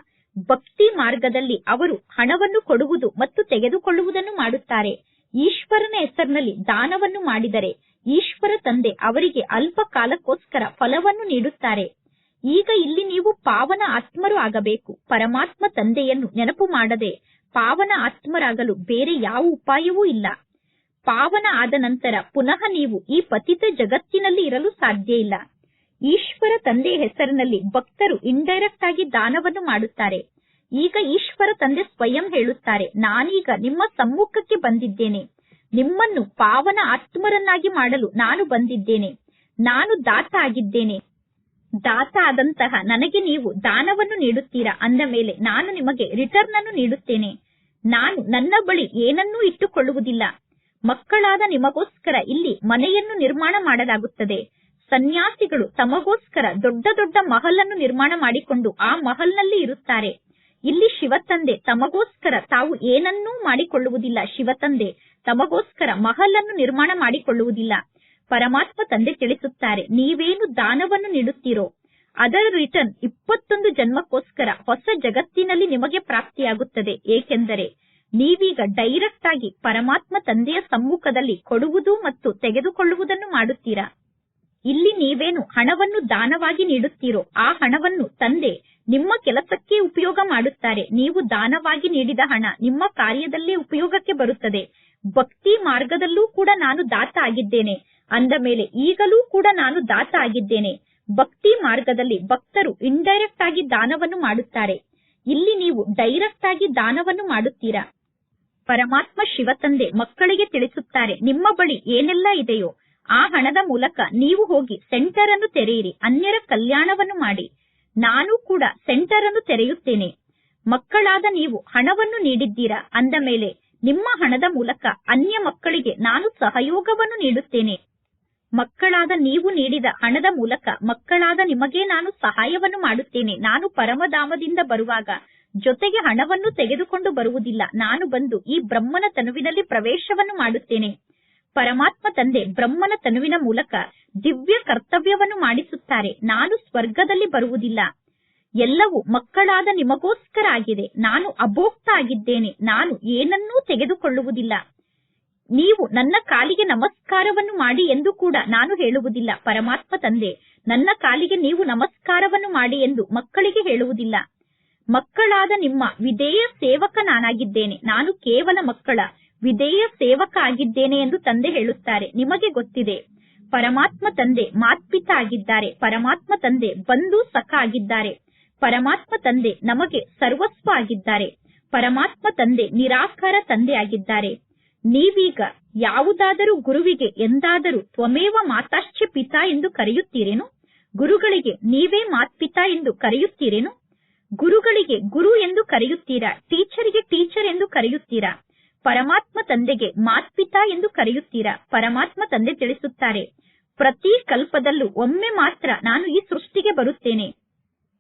ಭಕ್ತಿ ಮಾರ್ಗದಲ್ಲಿ ಅವರು ಹಣವನ್ನು ಕೊಡುವುದು ಮತ್ತು ತೆಗೆದುಕೊಳ್ಳುವುದನ್ನು ಮಾಡುತ್ತಾರೆ. ಈಶ್ವರನ ಹೆಸರಿನಲ್ಲಿ ದಾನವನ್ನು ಮಾಡಿದರೆ ಈಶ್ವರ ತಂದೆ ಅವರಿಗೆ ಅಲ್ಪ ಕಾಲಕ್ಕೋಸ್ಕರ ಫಲವನ್ನು ನೀಡುತ್ತಾರೆ. ಈಗ ಇಲ್ಲಿ ನೀವು ಪಾವನ ಆತ್ಮರು ಆಗಬೇಕು. ಪರಮಾತ್ಮ ತಂದೆಯನ್ನು ನೆನಪು ಮಾಡದೆ ಪಾವನ ಆತ್ಮರಾಗಲು ಬೇರೆ ಯಾವ ಉಪಾಯವೂ ಇಲ್ಲ. ಪಾವನ ಆದ ನಂತರ ಪುನಃ ನೀವು ಈ ಪತಿತ ಜಗತ್ತಿನಲ್ಲಿ ಇರಲು ಸಾಧ್ಯ ಇಲ್ಲ. ಈಶ್ವರ ತಂದೆಯ ಹೆಸರಿನಲ್ಲಿ ಭಕ್ತರು ಇಂಡೈರೆಕ್ಟ್ ಆಗಿ ದಾನವನ್ನು ಮಾಡುತ್ತಾರೆ. ಈಗ ಈಶ್ವರ ತಂದೆ ಸ್ವಯಂ ಹೇಳುತ್ತಾರೆ, ನಾನೀಗ ನಿಮ್ಮ ಸಮ್ಮುಖಕ್ಕೆ ಬಂದಿದ್ದೇನೆ. ನಿಮ್ಮನ್ನು ಪಾವನ ಆತ್ಮರನ್ನಾಗಿ ಮಾಡಲು ನಾನು ಬಂದಿದ್ದೇನೆ. ನಾನು ದಾತ ಆಗಿದ್ದೇನೆ. ದಾತ ಆದಂತಹ ನನಗೆ ನೀವು ದಾನವನ್ನು ನೀಡುತ್ತೀರಾ? ಅಂದ ಮೇಲೆ ನಾನು ನಿಮಗೆ ರಿಟರ್ನ್ ಅನ್ನು ನೀಡುತ್ತೇನೆ. ನಾನು ನನ್ನ ಬಳಿ ಏನನ್ನೂ ಇಟ್ಟುಕೊಳ್ಳುವುದಿಲ್ಲ. ಮಕ್ಕಳಾದ ನಿಮಗೋಸ್ಕರ ಇಲ್ಲಿ ಮನೆಯನ್ನು ನಿರ್ಮಾಣ ಮಾಡಲಾಗುತ್ತದೆ. ಸನ್ಯಾಸಿಗಳು ತಮಗೋಸ್ಕರ ದೊಡ್ಡ ದೊಡ್ಡ ಮಹಲನ್ನು ನಿರ್ಮಾಣ ಮಾಡಿಕೊಂಡು ಆ ಮಹಲ್ನಲ್ಲಿ ಇರುತ್ತಾರೆ. ಇಲ್ಲಿ ಶಿವತಂದೆ ತಮಗೋಸ್ಕರ ತಾವು ಏನನ್ನೂ ಮಾಡಿಕೊಳ್ಳುವುದಿಲ್ಲ. ಶಿವತಂದೆ ತಮಗೋಸ್ಕರ ಮಹಲನ್ನು ನಿರ್ಮಾಣ ಮಾಡಿಕೊಳ್ಳುವುದಿಲ್ಲ. ಪರಮಾತ್ಮ ತಂದೆ ತಿಳಿಸುತ್ತಾರೆ, ನೀವೇನು ದಾನವನ್ನು ನೀಡುತ್ತೀರೋ, ಅದರ ರಿಟರ್ನ್ ಇಪ್ಪತ್ತೊಂದು ಜನ್ಮಕ್ಕೋಸ್ಕರ ಹೊಸ ಜಗತ್ತಿನಲ್ಲಿ ನಿಮಗೆ ಪ್ರಾಪ್ತಿಯಾಗುತ್ತದೆ. ಏಕೆಂದರೆ ನೀವೀಗ ಡೈರೆಕ್ಟ್ ಆಗಿ ಪರಮಾತ್ಮ ತಂದೆಯ ಸಮ್ಮುಖದಲ್ಲಿ ಕೊಡುವುದು ಮತ್ತು ತೆಗೆದುಕೊಳ್ಳುವುದನ್ನು ಮಾಡುತ್ತೀರಾ? ಇಲ್ಲಿ ನೀವೇನು ಹಣವನ್ನು ದಾನವಾಗಿ ನೀಡುತ್ತೀರೋ ಆ ಹಣವನ್ನು ತಂದೆ ನಿಮ್ಮ ಕೆಲಸಕ್ಕೆ ಉಪಯೋಗ ಮಾಡುತ್ತಾರೆ. ನೀವು ದಾನವಾಗಿ ನೀಡಿದ ಹಣ ನಿಮ್ಮ ಕಾರ್ಯದಲ್ಲೇ ಉಪಯೋಗಕ್ಕೆ ಬರುತ್ತದೆ. ಭಕ್ತಿ ಮಾರ್ಗದಲ್ಲೂ ಕೂಡ ನಾನು ದಾತ ಆಗಿದ್ದೇನೆ. ಅಂದ ಮೇಲೆ ಈಗಲೂ ಕೂಡ ನಾನು ದಾತ ಆಗಿದ್ದೇನೆ. ಭಕ್ತಿ ಮಾರ್ಗದಲ್ಲಿ ಭಕ್ತರು ಇಂಡೈರೆಕ್ಟ್ ಆಗಿ ದಾನವನ್ನು ಮಾಡುತ್ತಾರೆ. ಇಲ್ಲಿ ನೀವು ಡೈರೆಕ್ಟ್ ಆಗಿ ದಾನವನ್ನು ಮಾಡುತ್ತೀರಾ? ಪರಮಾತ್ಮ ಶಿವ ತಂದೆ ಮಕ್ಕಳಿಗೆ ತಿಳಿಸುತ್ತಾರೆ, ನಿಮ್ಮ ಬಳಿ ಏನೆಲ್ಲ ಇದೆಯೋ ಆ ಹಣದ ಮೂಲಕ ನೀವು ಹೋಗಿ ಸೆಂಟರ್ ಅನ್ನು ತೆರೆಯಿರಿ, ಅನ್ಯರ ಕಲ್ಯಾಣವನ್ನು ಮಾಡಿ. ನಾನು ಕೂಡ ಸೆಂಟರ್ ಅನ್ನು ತೆರೆಯುತ್ತೇನೆ. ಮಕ್ಕಳಾದ ನೀವು ಹಣವನ್ನು ನೀಡಿದ್ದೀರಾ? ಅಂದ ಮೇಲೆ, ನಿಮ್ಮ ಹಣದ ಮೂಲಕ ಅನ್ಯ ಮಕ್ಕಳಿಗೆ ನಾನು ಸಹಯೋಗವನ್ನು ನೀಡುತ್ತೇನೆ. ಮಕ್ಕಳಾದ ನೀವು ನೀಡಿದ ಹಣದ ಮೂಲಕ ಮಕ್ಕಳಾದ ನಿಮಗೆ ನಾನು ಸಹಾಯವನ್ನು ಮಾಡುತ್ತೇನೆ. ನಾನು ಪರಮಧಾಮದಿಂದ ಬರುವಾಗ ಜೊತೆಗೆ ಹಣವನ್ನು ತೆಗೆದುಕೊಂಡು ಬರುವುದಿಲ್ಲ. ನಾನು ಬಂದು ಈ ಬ್ರಹ್ಮನ ತನುವಿನಲ್ಲಿ ಪ್ರವೇಶವನ್ನು ಮಾಡುತ್ತೇನೆ. ಪರಮಾತ್ಮ ತಂದೆ ಬ್ರಹ್ಮನ ತನುವಿನ ಮೂಲಕ ದಿವ್ಯ ಕರ್ತವ್ಯವನ್ನು ಮಾಡಿಸುತ್ತಾರೆ. ನಾನು ಸ್ವರ್ಗದಲ್ಲಿ ಬರುವುದಿಲ್ಲ. ಎಲ್ಲವೂ ಮಕ್ಕಳಾದ ನಿಮಗೋಸ್ಕರ ಆಗಿದೆ. ನಾನು ಅಭೋಕ್ತ ಆಗಿದ್ದೇನೆ. ನಾನು ಏನನ್ನೂ ತೆಗೆದುಕೊಳ್ಳುವುದಿಲ್ಲ. ನೀವು ನನ್ನ ಕಾಲಿಗೆ ನಮಸ್ಕಾರವನ್ನು ಮಾಡಿ ಎಂದು ಕೂಡ ನಾನು ಹೇಳುವುದಿಲ್ಲ. ಪರಮಾತ್ಮ ತಂದೆ, ನನ್ನ ಕಾಲಿಗೆ ನೀವು ನಮಸ್ಕಾರವನ್ನು ಮಾಡಿ ಎಂದು ಮಕ್ಕಳಿಗೆ ಹೇಳುವುದಿಲ್ಲ. ಮಕ್ಕಳಾದ ನಿಮ್ಮ ವಿಧೇಯ ಸೇವಕ ನಾನಾಗಿದ್ದೇನೆ ನಾನು ಕೇವಲ ಮಕ್ಕಳ ವಿಧೇಯ ಸೇವಕ ಆಗಿದ್ದೇನೆ ಎಂದು ತಂದೆ ಹೇಳುತ್ತಾರೆ. ನಿಮಗೆ ಗೊತ್ತಿದೆ. ಪರಮಾತ್ಮ ತಂದೆ ಮಾತ್ಪಿತ ಆಗಿದ್ದಾರೆ ಪರಮಾತ್ಮ ತಂದೆ ಬಂಧು ಸಖ ಆಗಿದ್ದಾರೆ ಪರಮಾತ್ಮ ತಂದೆ ನಮಗೆ ಸರ್ವಸ್ವ ಆಗಿದ್ದಾರೆ ಪರಮಾತ್ಮ ತಂದೆ ನಿರಾಕಾರ ತಂದೆ ಆಗಿದ್ದಾರೆ ನೀವೀಗ ಯಾವುದಾದರೂ ಗುರುವಿಗೆ ಎಂದಾದರೂ ತ್ವಮೇವ ಮಾತಾಶ್ಚ ಪಿತಾ ಎಂದು ಕರೆಯುತ್ತೀರೇನು? ಗುರುಗಳಿಗೆ ನೀವೇ ಮಾತ್ಪಿತಾ ಎಂದು ಕರೆಯುತ್ತೀರೇನು? ಗುರುಗಳಿಗೆ ಗುರು ಎಂದು ಕರೆಯುತ್ತೀರಾ? ಟೀಚರಿಗೆ ಟೀಚರ್ ಎಂದು ಕರೆಯುತ್ತೀರಾ? ಪರಮಾತ್ಮ ತಂದೆಗೆ ಮಾತ್ಪಿತಾ ಎಂದು ಕರೆಯುತ್ತೀರಾ? ಪರಮಾತ್ಮ ತಂದೆ ತಿಳಿಸುತ್ತಾರೆ, ಪ್ರತಿ ಕಲ್ಪದಲ್ಲೂ ಒಮ್ಮೆ ಮಾತ್ರ ನಾನು ಈ ಸೃಷ್ಟಿಗೆ ಬರುತ್ತೇನೆ.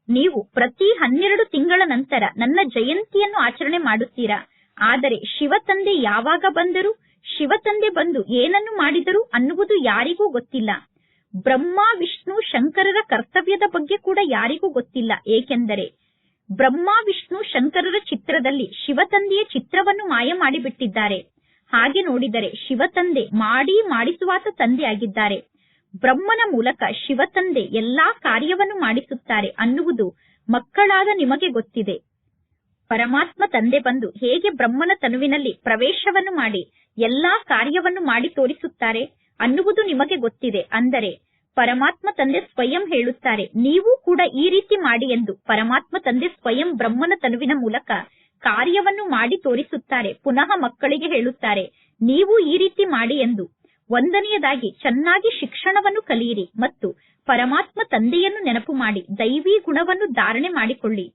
ನೀವು ಪ್ರತಿ ಹನ್ನೆರಡು ತಿಂಗಳ ನಂತರ ನನ್ನ ಜಯಂತಿಯನ್ನು ಆಚರಣೆ ಮಾಡುತ್ತೀರಾ? ಆದರೆ ಶಿವ ತಂದೆ ಯಾವಾಗ ಬಂದರು? ಶಿವತಂದೆ ಬಂದು ಏನನ್ನು ಮಾಡಿದರು ಅನ್ನುವುದು ಯಾರಿಗೂ ಗೊತ್ತಿಲ್ಲ. ಬ್ರಹ್ಮ, ವಿಷ್ಣು, ಶಂಕರರ ಕರ್ತವ್ಯದ ಬಗ್ಗೆ ಕೂಡ ಯಾರಿಗೂ ಗೊತ್ತಿಲ್ಲ. ಏಕೆಂದರೆ ಬ್ರಹ್ಮ, ವಿಷ್ಣು, ಶಂಕರರ ಚಿತ್ರದಲ್ಲಿ ಶಿವತಂದೆಯ ಚಿತ್ರವನ್ನು ಮಾಯ ಮಾಡಿಬಿಟ್ಟಿದ್ದಾರೆ. ಹಾಗೆ ನೋಡಿದರೆ ಶಿವತಂದೆ ಮಾಡಿ ಮಾಡಿಸುವಾತ ತಂದೆ ಆಗಿದ್ದಾರೆ ಬ್ರಹ್ಮನ ಮೂಲಕ ಶಿವತಂದೆ ಎಲ್ಲಾ ಕಾರ್ಯವನ್ನು ಮಾಡಿಸುತ್ತಾರೆ ಅನ್ನುವುದು ಮಕ್ಕಳಾದ ನಿಮಗೆ ಗೊತ್ತಿದೆ. ಪರಮಾತ್ಮ ತಂದೆ ಬಂದು ಹೇಗೆ ಬ್ರಹ್ಮನ ತನುವಿನಲ್ಲಿ ಪ್ರವೇಶವನ್ನು ಮಾಡಿ ಎಲ್ಲಾ ಕಾರ್ಯವನ್ನು ಮಾಡಿ ತೋರಿಸುತ್ತಾರೆ ಅನ್ನುವುದು ನಿಮಗೆ ಗೊತ್ತಿದೆ. ಅಂದರೆ ಪರಮಾತ್ಮ ತಂದೆ ಸ್ವಯಂ ಹೇಳುತ್ತಾರೆ. ನೀವು ಕೂಡ ಈ ರೀತಿ ಮಾಡಿ ಎಂದು ಪರಮಾತ್ಮ ತಂದೆ ಸ್ವಯಂ ಬ್ರಹ್ಮನ ತನುವಿನ ಮೂಲಕ ಕಾರ್ಯವನ್ನು ಮಾಡಿ ತೋರಿಸುತ್ತಾರೆ, ಪುನಃ ಮಕ್ಕಳಿಗೆ ಹೇಳುತ್ತಾರೆ, ನೀವು ಈ ರೀತಿ ಮಾಡಿ ಎಂದು. ಒಂದನೆಯದಾಗಿ, ಚೆನ್ನಾಗಿ ಶಿಕ್ಷಣವನ್ನು ಕಲಿಯಿರಿ ಮತ್ತು ಪರಮಾತ್ಮ ತಂದೆಯನ್ನು ನೆನಪು ಮಾಡಿ, ದೈವಿ ಗುಣವನ್ನು ಧಾರಣೆ ಮಾಡಿಕೊಳ್ಳಿ.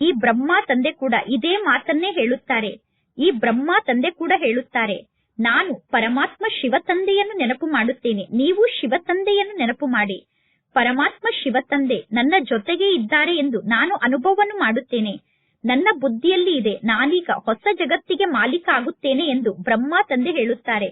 ಈ ಬ್ರಹ್ಮ ತಂದೆ ಕೂಡ ಇದೇ ಮಾತನ್ನೇ ಹೇಳುತ್ತಾರೆ. ಈ ಬ್ರಹ್ಮ ತಂದೆ ಕೂಡ ಹೇಳುತ್ತಾರೆ. ನಾನು ಪರಮಾತ್ಮ ಶಿವತಂದೆಯನ್ನು ನೆನಪು ಮಾಡುತ್ತೇನೆ. ನೀವು ಶಿವತಂದೆಯನ್ನು ನೆನಪು ಮಾಡಿ. ಪರಮಾತ್ಮ ಶಿವತಂದೆ ನನ್ನ ಜೊತೆಗೆ ಇದ್ದಾರೆ ಎಂದು ನಾನು ಅನುಭವವನ್ನು ಮಾಡುತ್ತೇನೆ. ನನ್ನ ಬುದ್ಧಿಯಲ್ಲಿ ಇದೆ. ನಾನೀಗ ಹೊಸ ಜಗತ್ತಿಗೆ ಮಾಲೀಕ ಆಗುತ್ತೇನೆ ಎಂದು ಬ್ರಹ್ಮ ತಂದೆ ಹೇಳುತ್ತಾರೆ.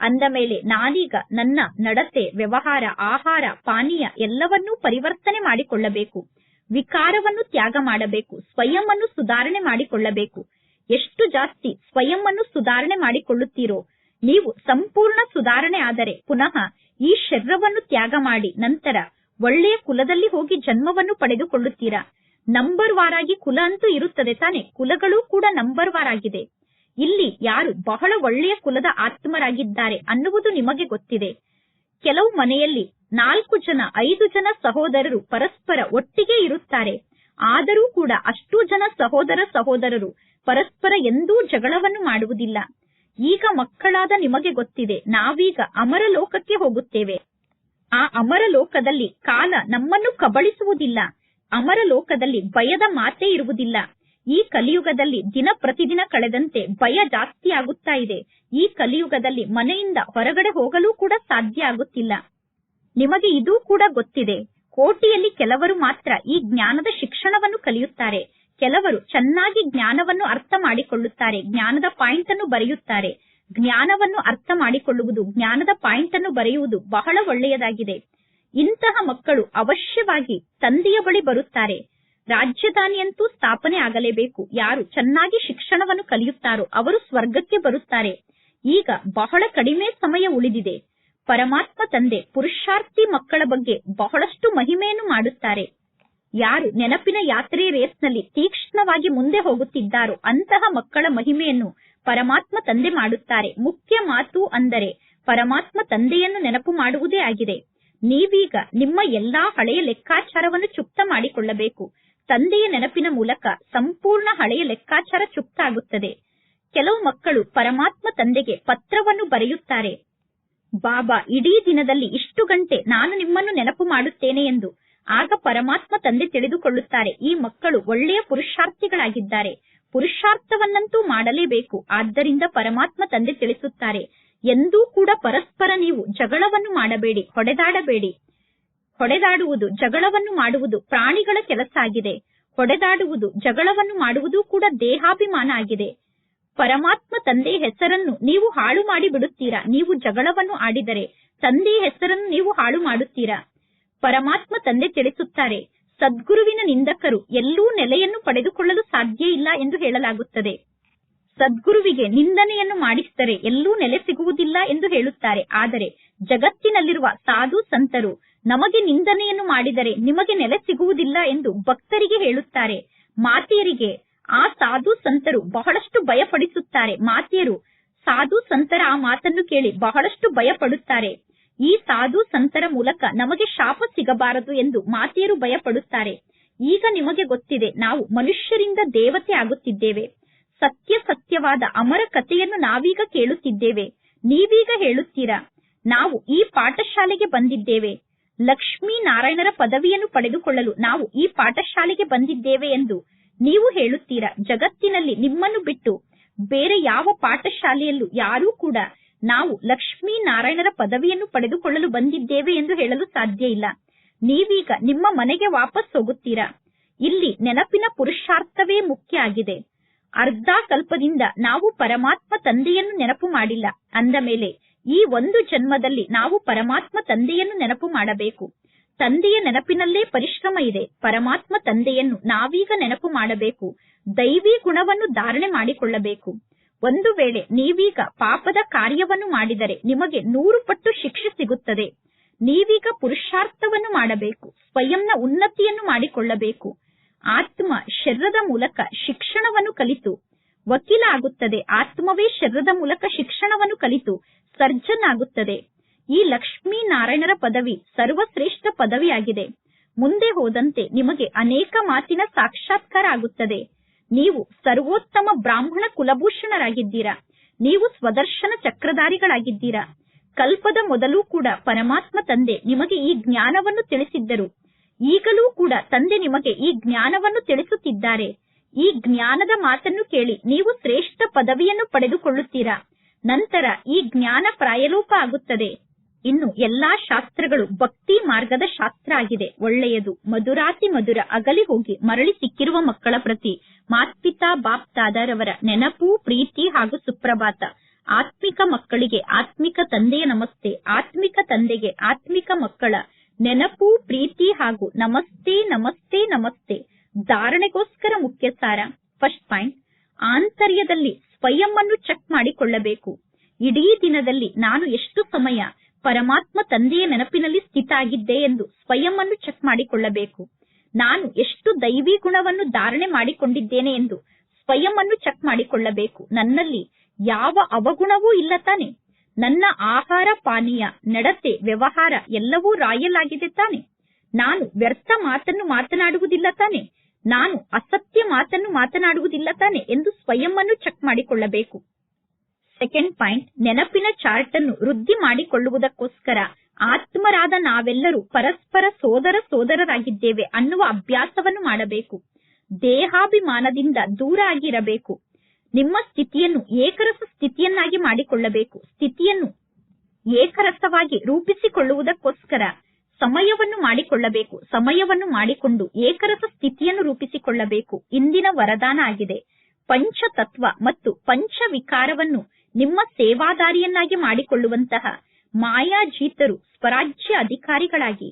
ಅಂದ ಮೇಲೆ ನಾನೀಗ ನನ್ನ ನಡತೆ, ವ್ಯವಹಾರ, ಆಹಾರ, ಪಾನೀಯ ಎಲ್ಲವನ್ನೂ ಪರಿವರ್ತನೆ ಮಾಡಿಕೊಳ್ಳಬೇಕು. ವಿಕಾರವನ್ನು ತ್ಯಾಗ ಮಾಡಬೇಕು. ಸ್ವಯಂ ಸುಧಾರಣೆ ಮಾಡಿಕೊಳ್ಳಬೇಕು. ಎಷ್ಟು ಜಾಸ್ತಿ ಸ್ವಯಂನ್ನು ಸುಧಾರಣೆ ಮಾಡಿಕೊಳ್ಳುತ್ತೀರೋ, ನೀವು ಸಂಪೂರ್ಣ ಸುಧಾರಣೆ ಆದರೆ ಪುನಃ ಈ ಶರೀರವನ್ನು ತ್ಯಾಗ ಮಾಡಿ ನಂತರ ಒಳ್ಳೆಯ ಕುಲದಲ್ಲಿ ಹೋಗಿ ಜನ್ಮವನ್ನು ಪಡೆದುಕೊಳ್ಳುತ್ತೀರಾ? ನಂಬರ್ ವಾರಾಗಿ ಕುಲ ಅಂತೂ ಇರುತ್ತದೆ ತಾನೆ, ಕುಲಗಳು ಕೂಡ ನಂಬರ್ ವಾರ್ ಆಗಿದೆ. ಇಲ್ಲಿ ಯಾರು ಬಹಳ ಒಳ್ಳೆಯ ಕುಲದ ಆತ್ಮರಾಗಿದ್ದಾರೆ ಅನ್ನುವುದು ನಿಮಗೆ ಗೊತ್ತಿದೆ. ಕೆಲವು ಮನೆಯಲ್ಲಿ ನಾಲ್ಕು ಜನ, ಐದು ಜನ ಸಹೋದರರು ಪರಸ್ಪರ ಒಟ್ಟಿಗೆ ಇರುತ್ತಾರೆ. ಆದರೂ ಕೂಡ ಅಷ್ಟೂ ಜನ ಸಹೋದರ ಸಹೋದರರು ಪರಸ್ಪರ ಎಂದೂ ಜಗಳವನ್ನು ಮಾಡುವುದಿಲ್ಲ. ಈಗ ಮಕ್ಕಳಾದ ನಿಮಗೆ ಗೊತ್ತಿದೆ, ನಾವೀಗ ಅಮರ ಲೋಕಕ್ಕೆ ಹೋಗುತ್ತೇವೆ. ಆ ಅಮರ ಲೋಕದಲ್ಲಿ ಕಾಲ ನಮ್ಮನ್ನು ಕಬಳಿಸುವುದಿಲ್ಲ. ಅಮರ ಲೋಕದಲ್ಲಿ ಭಯದ ಮಾತೇ ಇರುವುದಿಲ್ಲ. ಈ ಕಲಿಯುಗದಲ್ಲಿ ದಿನ ಪ್ರತಿದಿನ ಕಳೆದಂತೆ ಭಯ ಜಾಸ್ತಿ ಆಗುತ್ತಾ ಇದೆ. ಈ ಕಲಿಯುಗದಲ್ಲಿ ಮನೆಯಿಂದ ಹೊರಗಡೆ ಹೋಗಲು ಕೂಡ ಸಾಧ್ಯ ಆಗುತ್ತಿಲ್ಲ. ನಿಮಗೆ ಇದೂ ಕೂಡ ಗೊತ್ತಿದೆ. ಕೋಟಿಯಲ್ಲಿ ಕೆಲವರು ಮಾತ್ರ ಈ ಜ್ಞಾನದ ಶಿಕ್ಷಣವನ್ನು ಕಲಿಯುತ್ತಾರೆ. ಕೆಲವರು ಚೆನ್ನಾಗಿ ಜ್ಞಾನವನ್ನು ಅರ್ಥ ಮಾಡಿಕೊಳ್ಳುತ್ತಾರೆ, ಜ್ಞಾನದ ಪಾಯಿಂಟ್ ಅನ್ನು ಬರೆಯುತ್ತಾರೆ. ಜ್ಞಾನವನ್ನು ಅರ್ಥ ಮಾಡಿಕೊಳ್ಳುವುದು, ಜ್ಞಾನದ ಪಾಯಿಂಟ್ ಅನ್ನು ಬರೆಯುವುದು ಬಹಳ ಒಳ್ಳೆಯದಾಗಿದೆ. ಇಂತಹ ಮಕ್ಕಳು ಅವಶ್ಯವಾಗಿ ತಂದೆಯ ಬಳಿ ಬರುತ್ತಾರೆ. ರಾಜಧಾನಿಯಂತೂ ಸ್ಥಾಪನೆ ಆಗಲೇಬೇಕು. ಯಾರು ಚೆನ್ನಾಗಿ ಶಿಕ್ಷಣವನ್ನು ಕಲಿಯುತ್ತಾರೋ ಅವರು ಸ್ವರ್ಗಕ್ಕೆ ಬರುತ್ತಾರೆ. ಈಗ ಬಹಳ ಕಡಿಮೆ ಸಮಯ ಉಳಿದಿದೆ. ಪರಮಾತ್ಮ ತಂದೆ ಪುರುಷಾರ್ಥಿ ಮಕ್ಕಳ ಬಗ್ಗೆ ಬಹಳಷ್ಟು ಮಹಿಮೆಯನ್ನು ಮಾಡುತ್ತಾರೆ. ಯಾರು ನೆನಪಿನ ಯಾತ್ರೆ ರೇಸ್ನಲ್ಲಿ ತೀಕ್ಷ್ಣವಾಗಿ ಮುಂದೆ ಹೋಗುತ್ತಿದ್ದಾರೋ ಅಂತಹ ಮಕ್ಕಳ ಮಹಿಮೆಯನ್ನು ಪರಮಾತ್ಮ ತಂದೆ ಮಾಡುತ್ತಾರೆ. ಮುಖ್ಯ ಮಾತು ಅಂದರೆ ಪರಮಾತ್ಮ ತಂದೆಯನ್ನು ನೆನಪು ಮಾಡುವುದೇ ಆಗಿದೆ. ನೀವೀಗ ನಿಮ್ಮ ಎಲ್ಲಾ ಹಳೆಯ ಲೆಕ್ಕಾಚಾರವನ್ನು ಚುಕ್ತ ಮಾಡಿಕೊಳ್ಳಬೇಕು. ತಂದೆಯ ನೆನಪಿನ ಮೂಲಕ ಸಂಪೂರ್ಣ ಹಳೆಯ ಲೆಕ್ಕಾಚಾರ ಚುಕ್ತ ಆಗುತ್ತದೆ ಕೆಲವು ಮಕ್ಕಳು ಪರಮಾತ್ಮ ತಂದೆಗೆ ಪತ್ರವನ್ನು ಬರೆಯುತ್ತಾರೆ. ಬಾಬಾ, ಇಡೀ ದಿನದಲ್ಲಿ ಇಷ್ಟು ಗಂಟೆ ನಾನು ನಿಮ್ಮನ್ನು ನೆನಪು ಮಾಡುತ್ತೇನೆ ಎಂದು ಆಗ ಪರಮಾತ್ಮ ತಂದೆ ತಿಳಿದುಕೊಳ್ಳುತ್ತಾರೆ, ಈ ಮಕ್ಕಳು ಒಳ್ಳೆಯ ಪುರುಷಾರ್ಥಿಗಳಾಗಿದ್ದಾರೆ. ಪುರುಷಾರ್ಥವನ್ನಂತೂ ಮಾಡಲೇಬೇಕು. ಆದ್ದರಿಂದ ಪರಮಾತ್ಮ ತಂದೆ ತಿಳಿಸುತ್ತಾರೆ, ಎಂದೂ ಕೂಡ ಪರಸ್ಪರ ನೀವು ಜಗಳವನ್ನು ಮಾಡಬೇಡಿ, ಹೊಡೆದಾಡಬೇಡಿ. ಹೊಡೆದಾಡುವುದು ಜಗಳವನ್ನು ಮಾಡುವುದು ಪ್ರಾಣಿಗಳ ಕೆಲಸ ಆಗಿದೆ. ಹೊಡೆದಾಡುವುದು ಜಗಳವನ್ನು ಮಾಡುವುದು ಕೂಡ ದೇಹಾಭಿಮಾನ ಆಗಿದೆ. ಪರಮಾತ್ಮ ತಂದೆಯ ಹೆಸರನ್ನು ನೀವು ಹಾಳು ಮಾಡಿ ಬಿಡುತ್ತೀರಾ? ನೀವು ಜಗಳವನ್ನು ಆಡಿದರೆ ತಂದೆಯ ಹೆಸರನ್ನು ನೀವು ಹಾಳು ಮಾಡುತ್ತೀರಾ ಪರಮಾತ್ಮ ತಂದೆ ತಿಳಿಸುತ್ತಾರೆ, ಸದ್ಗುರುವಿನ ನಿಂದಕರು ಎಲ್ಲೂ ನೆಲೆಯನ್ನು ಪಡೆದುಕೊಳ್ಳಲು ಸಾಧ್ಯ ಇಲ್ಲ ಎಂದು ಹೇಳಲಾಗುತ್ತದೆ. ಸದ್ಗುರುವಿಗೆ ನಿಂದನೆಯನ್ನು ಮಾಡಿಸಿದರೆ ಎಲ್ಲೂ ನೆಲೆ ಸಿಗುವುದಿಲ್ಲ ಎಂದು ಹೇಳುತ್ತಾರೆ. ಆದರೆ ಜಗತ್ತಿನಲ್ಲಿರುವ ಸಾಧು ಸಂತರು ನಮಗೆ ನಿಂದನೆಯನ್ನು ಮಾಡಿದರೆ ನಿಮಗೆ ನೆಲೆ ಸಿಗುವುದಿಲ್ಲ ಎಂದು ಭಕ್ತರಿಗೆ ಹೇಳುತ್ತಾರೆ. ಮಾತೆಯರಿಗೆ ಆ ಸಾಧು ಸಂತರು ಬಹಳಷ್ಟು ಭಯಪಡಿಸುತ್ತಾರೆ. ಮಾತೆಯರು, ಸಾಧು ಸಂತರ, ಆ ಮಾತನ್ನು ಕೇಳಿ ಬಹಳಷ್ಟು ಭಯಪಡುತ್ತಾರೆ. ಈ ಸಾಧು ಸಂತರ ಮೂಲಕ ನಮಗೆ ಶಾಪ ಸಿಗಬಾರದು ಎಂದು ಮಾತೆಯರು ಭಯಪಡುತ್ತಾರೆ. ಈಗ ನಿಮಗೆ ಗೊತ್ತಿದೆ, ನಾವು ಮನುಷ್ಯರಿಂದ ದೇವತೆ ಆಗುತ್ತಿದ್ದೇವೆ. ಸತ್ಯ ಸತ್ಯವಾದ ಅಮರ ಕಥೆಯನ್ನು ನಾವೀಗ ಕೇಳುತ್ತಿದ್ದೇವೆ. ನೀವೀಗ ಹೇಳುತ್ತೀರಾ? ನಾವು ಈ ಪಾಠಶಾಲೆಗೆ ಬಂದಿದ್ದೇವೆ. ಲಕ್ಷ್ಮೀ ನಾರಾಯಣರ ಪದವಿಯನ್ನು ಪಡೆದುಕೊಳ್ಳಲು ನಾವು ಈ ಪಾಠಶಾಲೆಗೆ ಬಂದಿದ್ದೇವೆ ಎಂದು ನೀವು ಹೇಳುತ್ತೀರಾ? ಜಗತ್ತಿನಲ್ಲಿ ನಿಮ್ಮನ್ನು ಬಿಟ್ಟು ಬೇರೆ ಯಾವ ಪಾಠಶಾಲೆಯಲ್ಲೂ ಯಾರೂ ಕೂಡ ನಾವು ಲಕ್ಷ್ಮೀ ನಾರಾಯಣರ ಪದವಿಯನ್ನು ಪಡೆದುಕೊಳ್ಳಲು ಬಂದಿದ್ದೇವೆ ಎಂದು ಹೇಳಲು ಸಾಧ್ಯ ಇಲ್ಲ. ನೀವೀಗ ನಿಮ್ಮ ಮನೆಗೆ ವಾಪಸ್ ಹೋಗುತ್ತೀರಾ? ಇಲ್ಲಿ ನೆನಪಿನ ಪುರುಷಾರ್ಥವೇ ಮುಖ್ಯ ಆಗಿದೆ. ಅರ್ಧ ಕಲ್ಪದಿಂದ ನಾವು ಪರಮಾತ್ಮ ತಂದೆಯನ್ನು ನೆನಪು ಮಾಡಿಲ್ಲ. ಅಂದ ಮೇಲೆ, ಈ ಒಂದು ಜನ್ಮದಲ್ಲಿ ನಾವು ಪರಮಾತ್ಮ ತಂದೆಯನ್ನು ನೆನಪು ಮಾಡಬೇಕು. ತಂದೆಯ ನೆನಪಿನಲ್ಲೇ ಪರಿಶ್ರಮ ಇದೆ. ಪರಮಾತ್ಮ ತಂದೆಯನ್ನು ನಾವೀಗ ನೆನಪು ಮಾಡಬೇಕು. ದೈವಿ ಗುಣವನ್ನು ಧಾರಣೆ ಮಾಡಿಕೊಳ್ಳಬೇಕು. ಒಂದು ವೇಳೆ ನೀವೀಗ ಪಾಪದ ಕಾರ್ಯವನ್ನು ಮಾಡಿದರೆ ನಿಮಗೆ ನೂರು ಪಟ್ಟು ಶಿಕ್ಷೆ ಸಿಗುತ್ತದೆ. ನೀವೀಗ ಪುರುಷಾರ್ಥವನ್ನು ಮಾಡಬೇಕು, ಸ್ವಯಂನ ಉನ್ನತಿಯನ್ನು ಮಾಡಿಕೊಳ್ಳಬೇಕು. ಆತ್ಮ ಶರೀರದ ಮೂಲಕ ಶಿಕ್ಷಣವನ್ನು ಕಲಿತು ವಕೀಲ ಆಗುತ್ತದೆ ಆತ್ಮವೇ ಶರೀರದ ಮೂಲಕ ಶಿಕ್ಷಣವನ್ನು ಕಲಿತು ಸರ್ಜನ್ ಆಗುತ್ತದೆ ಈ ಲಕ್ಷ್ಮೀ ನಾರಾಯಣರ ಪದವಿ ಸರ್ವಶ್ರೇಷ್ಠ ಪದವಿಯಾಗಿದೆ. ಮುಂದೆ ಹೋದಂತೆ ನಿಮಗೆ ಅನೇಕ ಮಾತಿನ ಸಾಕ್ಷಾತ್ಕಾರ ಆಗುತ್ತದೆ ನೀವು ಸರ್ವೋತ್ತಮ ಬ್ರಾಹ್ಮಣ ಕುಲಭೂಷಣರಾಗಿದ್ದೀರಾ? ನೀವು ಸ್ವದರ್ಶನ ಚಕ್ರಧಾರಿಗಳಾಗಿದ್ದೀರಾ? ಕಲ್ಪದ ಮೊದಲು ಕೂಡ ಪರಮಾತ್ಮ ತಂದೆ ನಿಮಗೆ ಈ ಜ್ಞಾನವನ್ನು ತಿಳಿಸಿದ್ದರು. ಈಗಲೂ ಕೂಡ ತಂದೆ ನಿಮಗೆ ಈ ಜ್ಞಾನವನ್ನು ತಿಳಿಸುತ್ತಿದ್ದಾರೆ. ಈ ಜ್ಞಾನದ ಮಾತನ್ನು ಕೇಳಿ ನೀವು ಶ್ರೇಷ್ಠ ಪದವಿಯನ್ನು ಪಡೆದುಕೊಳ್ಳುತ್ತೀರಾ? ನಂತರ ಈ ಜ್ಞಾನ ಪ್ರಾಯಲೋಪ ಆಗುತ್ತದೆ. ಇನ್ನು ಎಲ್ಲಾ ಶಾಸ್ತ್ರಗಳು ಭಕ್ತಿ ಮಾರ್ಗದ ಶಾಸ್ತ್ರ ಆಗಿದೆ. ಒಳ್ಳೆಯದು. ಮಧುರಾತಿ ಮಧುರ ಅಗಲಿ ಹೋಗಿ ಮರಳಿ ಸಿಕ್ಕಿರುವ ಮಕ್ಕಳ ಪ್ರತಿ ಮಾತ್ಪಿತಾ ಬಾಪ್ ದಾದಾರವರ ನೆನಪು, ಪ್ರೀತಿ ಹಾಗೂ ಸುಪ್ರಭಾತ. ಆತ್ಮಿಕ ಮಕ್ಕಳಿಗೆ ಆತ್ಮಿಕ ತಂದೆಯ ನಮಸ್ತೆ, ಆತ್ಮಿಕ ತಂದೆಗೆ ಆತ್ಮಿಕ ಮಕ್ಕಳ ನೆನಪು, ಪ್ರೀತಿ ಹಾಗೂ ನಮಸ್ತೆ ನಮಸ್ತೆ ನಮಸ್ತೆ. ಧಾರಣೆಗೋಸ್ಕರ ಮುಖ್ಯ ಸಾರ. First point. ಆಂತರ್ಯದಲ್ಲಿ ಸ್ವಯಂ ಅನ್ನು ಚೆಕ್ ಮಾಡಿಕೊಳ್ಳಬೇಕು. ಇಡೀ ದಿನದಲ್ಲಿ ನಾನು ಎಷ್ಟು ಸಮಯ ಪರಮಾತ್ಮ ತಂದೆಯ ನೆನಪಿನಲ್ಲಿ ಸ್ಥಿತ ಆಗಿದ್ದೆ ಎಂದು ಸ್ವಯಂ ಅನ್ನು ಚೆಕ್ ಮಾಡಿಕೊಳ್ಳಬೇಕು. ನಾನು ಎಷ್ಟು ದೈವಿ ಗುಣವನ್ನು ಧಾರಣೆ ಮಾಡಿಕೊಂಡಿದ್ದೇನೆ ಎಂದು ಸ್ವಯಂ ಅನ್ನು ಚೆಕ್ ಮಾಡಿಕೊಳ್ಳಬೇಕು. ನನ್ನಲ್ಲಿ ಯಾವ ಅವಗುಣವೂ ಇಲ್ಲ ತಾನೆ. ನನ್ನ ಆಹಾರ, ಪಾನೀಯ, ನಡತೆ, ವ್ಯವಹಾರ ಎಲ್ಲವೂ ರಾಯಲಾಗಿದೆ ತಾನೆ. ನಾನು ವ್ಯರ್ಥ ಮಾತನ್ನು ಮಾತನಾಡುವುದಿಲ್ಲ ತಾನೆ. ನಾನು ಅಸತ್ಯ ಮಾತನ್ನು ಮಾತನಾಡುವುದಿಲ್ಲ ತಾನೆ ಎಂದು ಸ್ವಯಂ ಚೆಕ್ ಮಾಡಿಕೊಳ್ಳಬೇಕು. ಸೆಕೆಂಡ್ ಪಾಯಿಂಟ್ ನೆನಪಿನ ಚಾರ್ಟ್ ಅನ್ನು ವೃದ್ಧಿ ಮಾಡಿಕೊಳ್ಳುವುದಕ್ಕೋಸ್ಕರ ಆತ್ಮರಾದ ನಾವೆಲ್ಲರೂ ಪರಸ್ಪರ ಸೋದರ ಸೋದರರಾಗಿದ್ದೇವೆ ಅನ್ನುವ ಅಭ್ಯಾಸವನ್ನು ಮಾಡಬೇಕು. ದೇಹಾಭಿಮಾನದಿಂದ ದೂರ ಆಗಿರಬೇಕು. ನಿಮ್ಮ ಸ್ಥಿತಿಯನ್ನು ಏಕರಸ ಸ್ಥಿತಿಯನ್ನಾಗಿ ಮಾಡಿಕೊಳ್ಳಬೇಕು. ಸ್ಥಿತಿಯನ್ನು ಏಕರಸವಾಗಿ ರೂಪಿಸಿಕೊಳ್ಳುವುದಕ್ಕೋಸ್ಕರ ಸಮಯವನ್ನು ಮಾಡಿಕೊಳ್ಳಬೇಕು. ಸಮಯವನ್ನು ಮಾಡಿಕೊಂಡು ಏಕರಸ ಸ್ಥಿತಿಯನ್ನು ರೂಪಿಸಿಕೊಳ್ಳಬೇಕು. ಇಂದಿನ ವರದಾನ ಆಗಿದೆ. ಪಂಚತತ್ವ ಮತ್ತು ಪಂಚ ವಿಕಾರವನ್ನು ನಿಮ್ಮ ಸೇವಾದಾರಿಯನ್ನಾಗಿ ಮಾಡಿಕೊಳ್ಳುವಂತಹ ಮಾಯಾಜೀತರು ಸ್ವರಾಜ್ಯ ಅಧಿಕಾರಿಗಳಾಗಿ.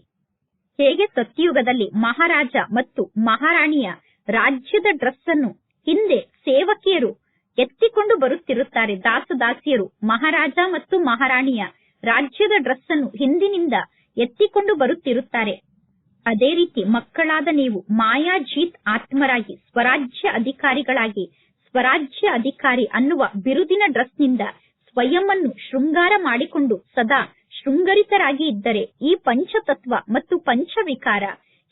ಹೇಗೆ ಸತ್ಯಯುಗದಲ್ಲಿ ಮಹಾರಾಜ ಮತ್ತು ಮಹಾರಾಣಿಯ ರಾಜ್ಯದ ಡ್ರೆಸ್ ಅನ್ನು ಹಿಂದೆ ಸೇವಕಿಯರು ಎತ್ತಿಕೊಂಡು ಬರುತ್ತಿರುತ್ತಾರೆ, ದಾಸದಾಸಿಯರು ಮಹಾರಾಜ ಮತ್ತು ಮಹಾರಾಣಿಯ ರಾಜ್ಯದ ಡ್ರೆಸ್ ಅನ್ನು ಹಿಂದಿನಿಂದ ಎತ್ತಿಕೊಂಡು ಬರುತ್ತಿರುತ್ತಾರೆ. ಅದೇ ರೀತಿ ಮಕ್ಕಳಾದ ನೀವು ಮಾಯಾಜೀತ್ ಆತ್ಮರಾಗಿ ಸ್ವರಾಜ್ಯ ಅಧಿಕಾರಿಗಳಾಗಿ ಸ್ವರಾಜ್ಯ ಅಧಿಕಾರಿ ಅನ್ನುವ ಬಿರುದಿನ ಡ್ರೆಸ್ನಿಂದ ಸ್ವಯಂವನ್ನು ಶೃಂಗಾರ ಮಾಡಿಕೊಂಡು ಸದಾ ಶೃಂಗರಿತರಾಗಿ ಇದ್ದರೆ ಈ ಪಂಚತತ್ವ ಮತ್ತು ಪಂಚವಿಕಾರ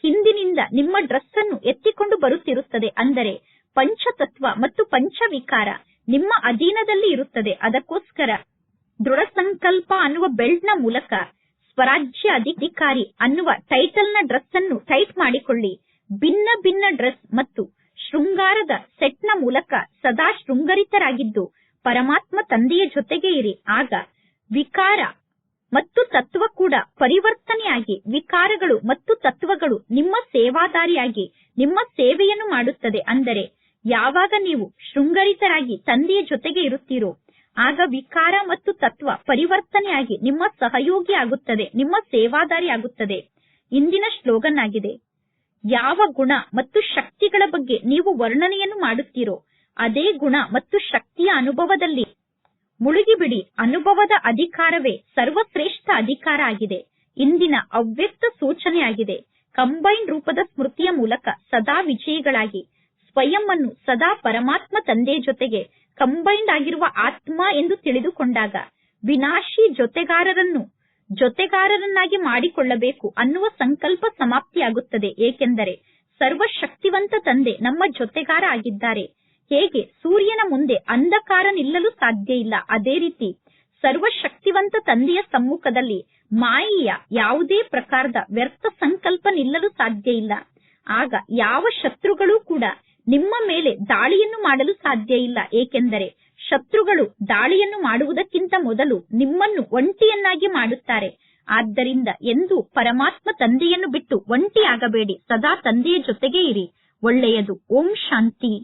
ಹಿಂದಿನಿಂದ ನಿಮ್ಮ ಡ್ರೆಸ್ ಅನ್ನು ಎತ್ತಿಕೊಂಡು ಬರುತ್ತಿರುತ್ತದೆ ಅಂದರೆ ಪಂಚತತ್ವ ಮತ್ತು ಪಂಚವಿಕಾರ ನಿಮ್ಮ ಅಧೀನದಲ್ಲಿ ಇರುತ್ತದೆ. ಅದಕ್ಕೋಸ್ಕರ ದೃಢ ಸಂಕಲ್ಪ ಅನ್ನುವ ಬೆಲ್ಟ್ನ ಮೂಲಕ ಸ್ವರಾಜ್ಯ ಅಧಿಕಾರಿ ಅನ್ನುವ ಟೈಟಲ್ನ ಡ್ರೆಸ್ ಅನ್ನು ಟೈಟ್ ಮಾಡಿಕೊಳ್ಳಿ. ಭಿನ್ನ ಭಿನ್ನ ಡ್ರೆಸ್ ಮತ್ತು ಶೃಂಗಾರದ ಸೆಟ್ನ ಮೂಲಕ ಸದಾ ಶೃಂಗರಿತರಾಗಿದ್ದು, ಪರಮಾತ್ಮ ತಂದೆಯ ಜೊತೆಗೆ ಇರಿ ಆಗ ವಿಕಾರ ಮತ್ತು ತತ್ವ ಕೂಡ ಪರಿವರ್ತನೆಯಾಗಿ, ವಿಕಾರಗಳು ಮತ್ತು ತತ್ವಗಳು ನಿಮ್ಮ ಸೇವಾದಾರಿಯಾಗಿ, ನಿಮ್ಮ ಸೇವೆಯನ್ನು ಮಾಡುತ್ತದೆ. ಅಂದರೆ, ಯಾವಾಗ ನೀವು ಶೃಂಗರಿತರಾಗಿ ತಂದೆಯ ಜೊತೆಗೆ ಇರುತ್ತೀರೋ, ಆಗ ವಿಕಾರ ಮತ್ತು ತತ್ವ ಪರಿವರ್ತನೆಯಾಗಿ ನಿಮ್ಮ ಸಹಯೋಗಿ ಆಗುತ್ತದೆ ನಿಮ್ಮ ಸೇವಾದಾರಿ ಆಗುತ್ತದೆ ಇಂದಿನ ಸ್ಲೋಗನ್ ಆಗಿದೆ ಯಾವ ಗುಣ ಮತ್ತು ಶಕ್ತಿಗಳ ಬಗ್ಗೆ ನೀವು ವರ್ಣನೆಯನ್ನು ಮಾಡುತ್ತೀರೋ, ಅದೇ ಗುಣ ಮತ್ತು ಶಕ್ತಿಯ ಅನುಭವದಲ್ಲಿ. ಮುಳುಗಿಬಿಡಿ, ಅನುಭವದ ಅಧಿಕಾರವೇ ಸರ್ವಶ್ರೇಷ್ಠ ಅಧಿಕಾರ ಆಗಿದೆ. ಇಂದಿನ ಅವ್ಯಕ್ತ ಸೂಚನೆಯಾಗಿದೆ. ಕಂಬೈನ್ ರೂಪದ ಸ್ಮೃತಿಯ ಮೂಲಕ ಸದಾ ವಿಜಯಿಗಳಾಗಿ. ಸ್ವಯಂ ಅನ್ನು ಸದಾ ಪರಮಾತ್ಮ ತಂದೆ ಜೊತೆಗೆ ಕಂಬೈನ್ಡ್ ಆಗಿರುವ ಆತ್ಮ ಎಂದು ತಿಳಿದುಕೊಂಡಾಗ, ವಿನಾಶಿ ಜೊತೆಗಾರರನ್ನು ಜೊತೆಗಾರರನ್ನಾಗಿ ಮಾಡಿಕೊಳ್ಳಬೇಕು ಅನ್ನುವ ಸಂಕಲ್ಪ ಸಮಾಪ್ತಿಯಾಗುತ್ತದೆ. ಏಕೆಂದರೆ ಸರ್ವಶಕ್ತಿವಂತ ತಂದೆ ನಮ್ಮ ಜೊತೆಗಾರ ಆಗಿದ್ದಾರೆ. ಹೇಗೆ? ಸೂರ್ಯನ ಮುಂದೆ ಅಂಧಕಾರ ನಿಲ್ಲಲು ಸಾಧ್ಯ ಇಲ್ಲ. ಅದೇ ರೀತಿ ಸರ್ವಶಕ್ತಿವಂತ ತಂದೆಯ ಸಮ್ಮುಖದಲ್ಲಿ ಮಾಯೆಯ ಯಾವುದೇ ಪ್ರಕಾರದ ವ್ಯರ್ಥ ಸಂಕಲ್ಪ ನಿಲ್ಲಲು ಸಾಧ್ಯ ಇಲ್ಲ. ಆಗ ಯಾವ ಶತ್ರುಗಳೂ ಕೂಡ ನಿಮ್ಮ ಮೇಲೆ ದಾಳಿಯನ್ನು ಮಾಡಲು ಸಾಧ್ಯ ಇಲ್ಲ. ಏಕೆಂದರೆ ಶತ್ರುಗಳು ದಾಳಿಯನ್ನು ಮಾಡುವುದಕ್ಕಿಂತ ಮೊದಲು ನಿಮ್ಮನ್ನು ಒಂಟಿಯನ್ನಾಗಿ ಮಾಡುತ್ತಾರೆ. ಆದ್ದರಿಂದ ಎಂದು ಪರಮಾತ್ಮ ತಂದೆಯನ್ನು ಬಿಟ್ಟು ಒಂಟಿಯಾಗಬೇಡಿ. ಸದಾ ತಂದೆಯ ಜೊತೆಗೆ ಇರಿ. ಒಳ್ಳೆಯದು. ಓಂ ಶಾಂತಿ.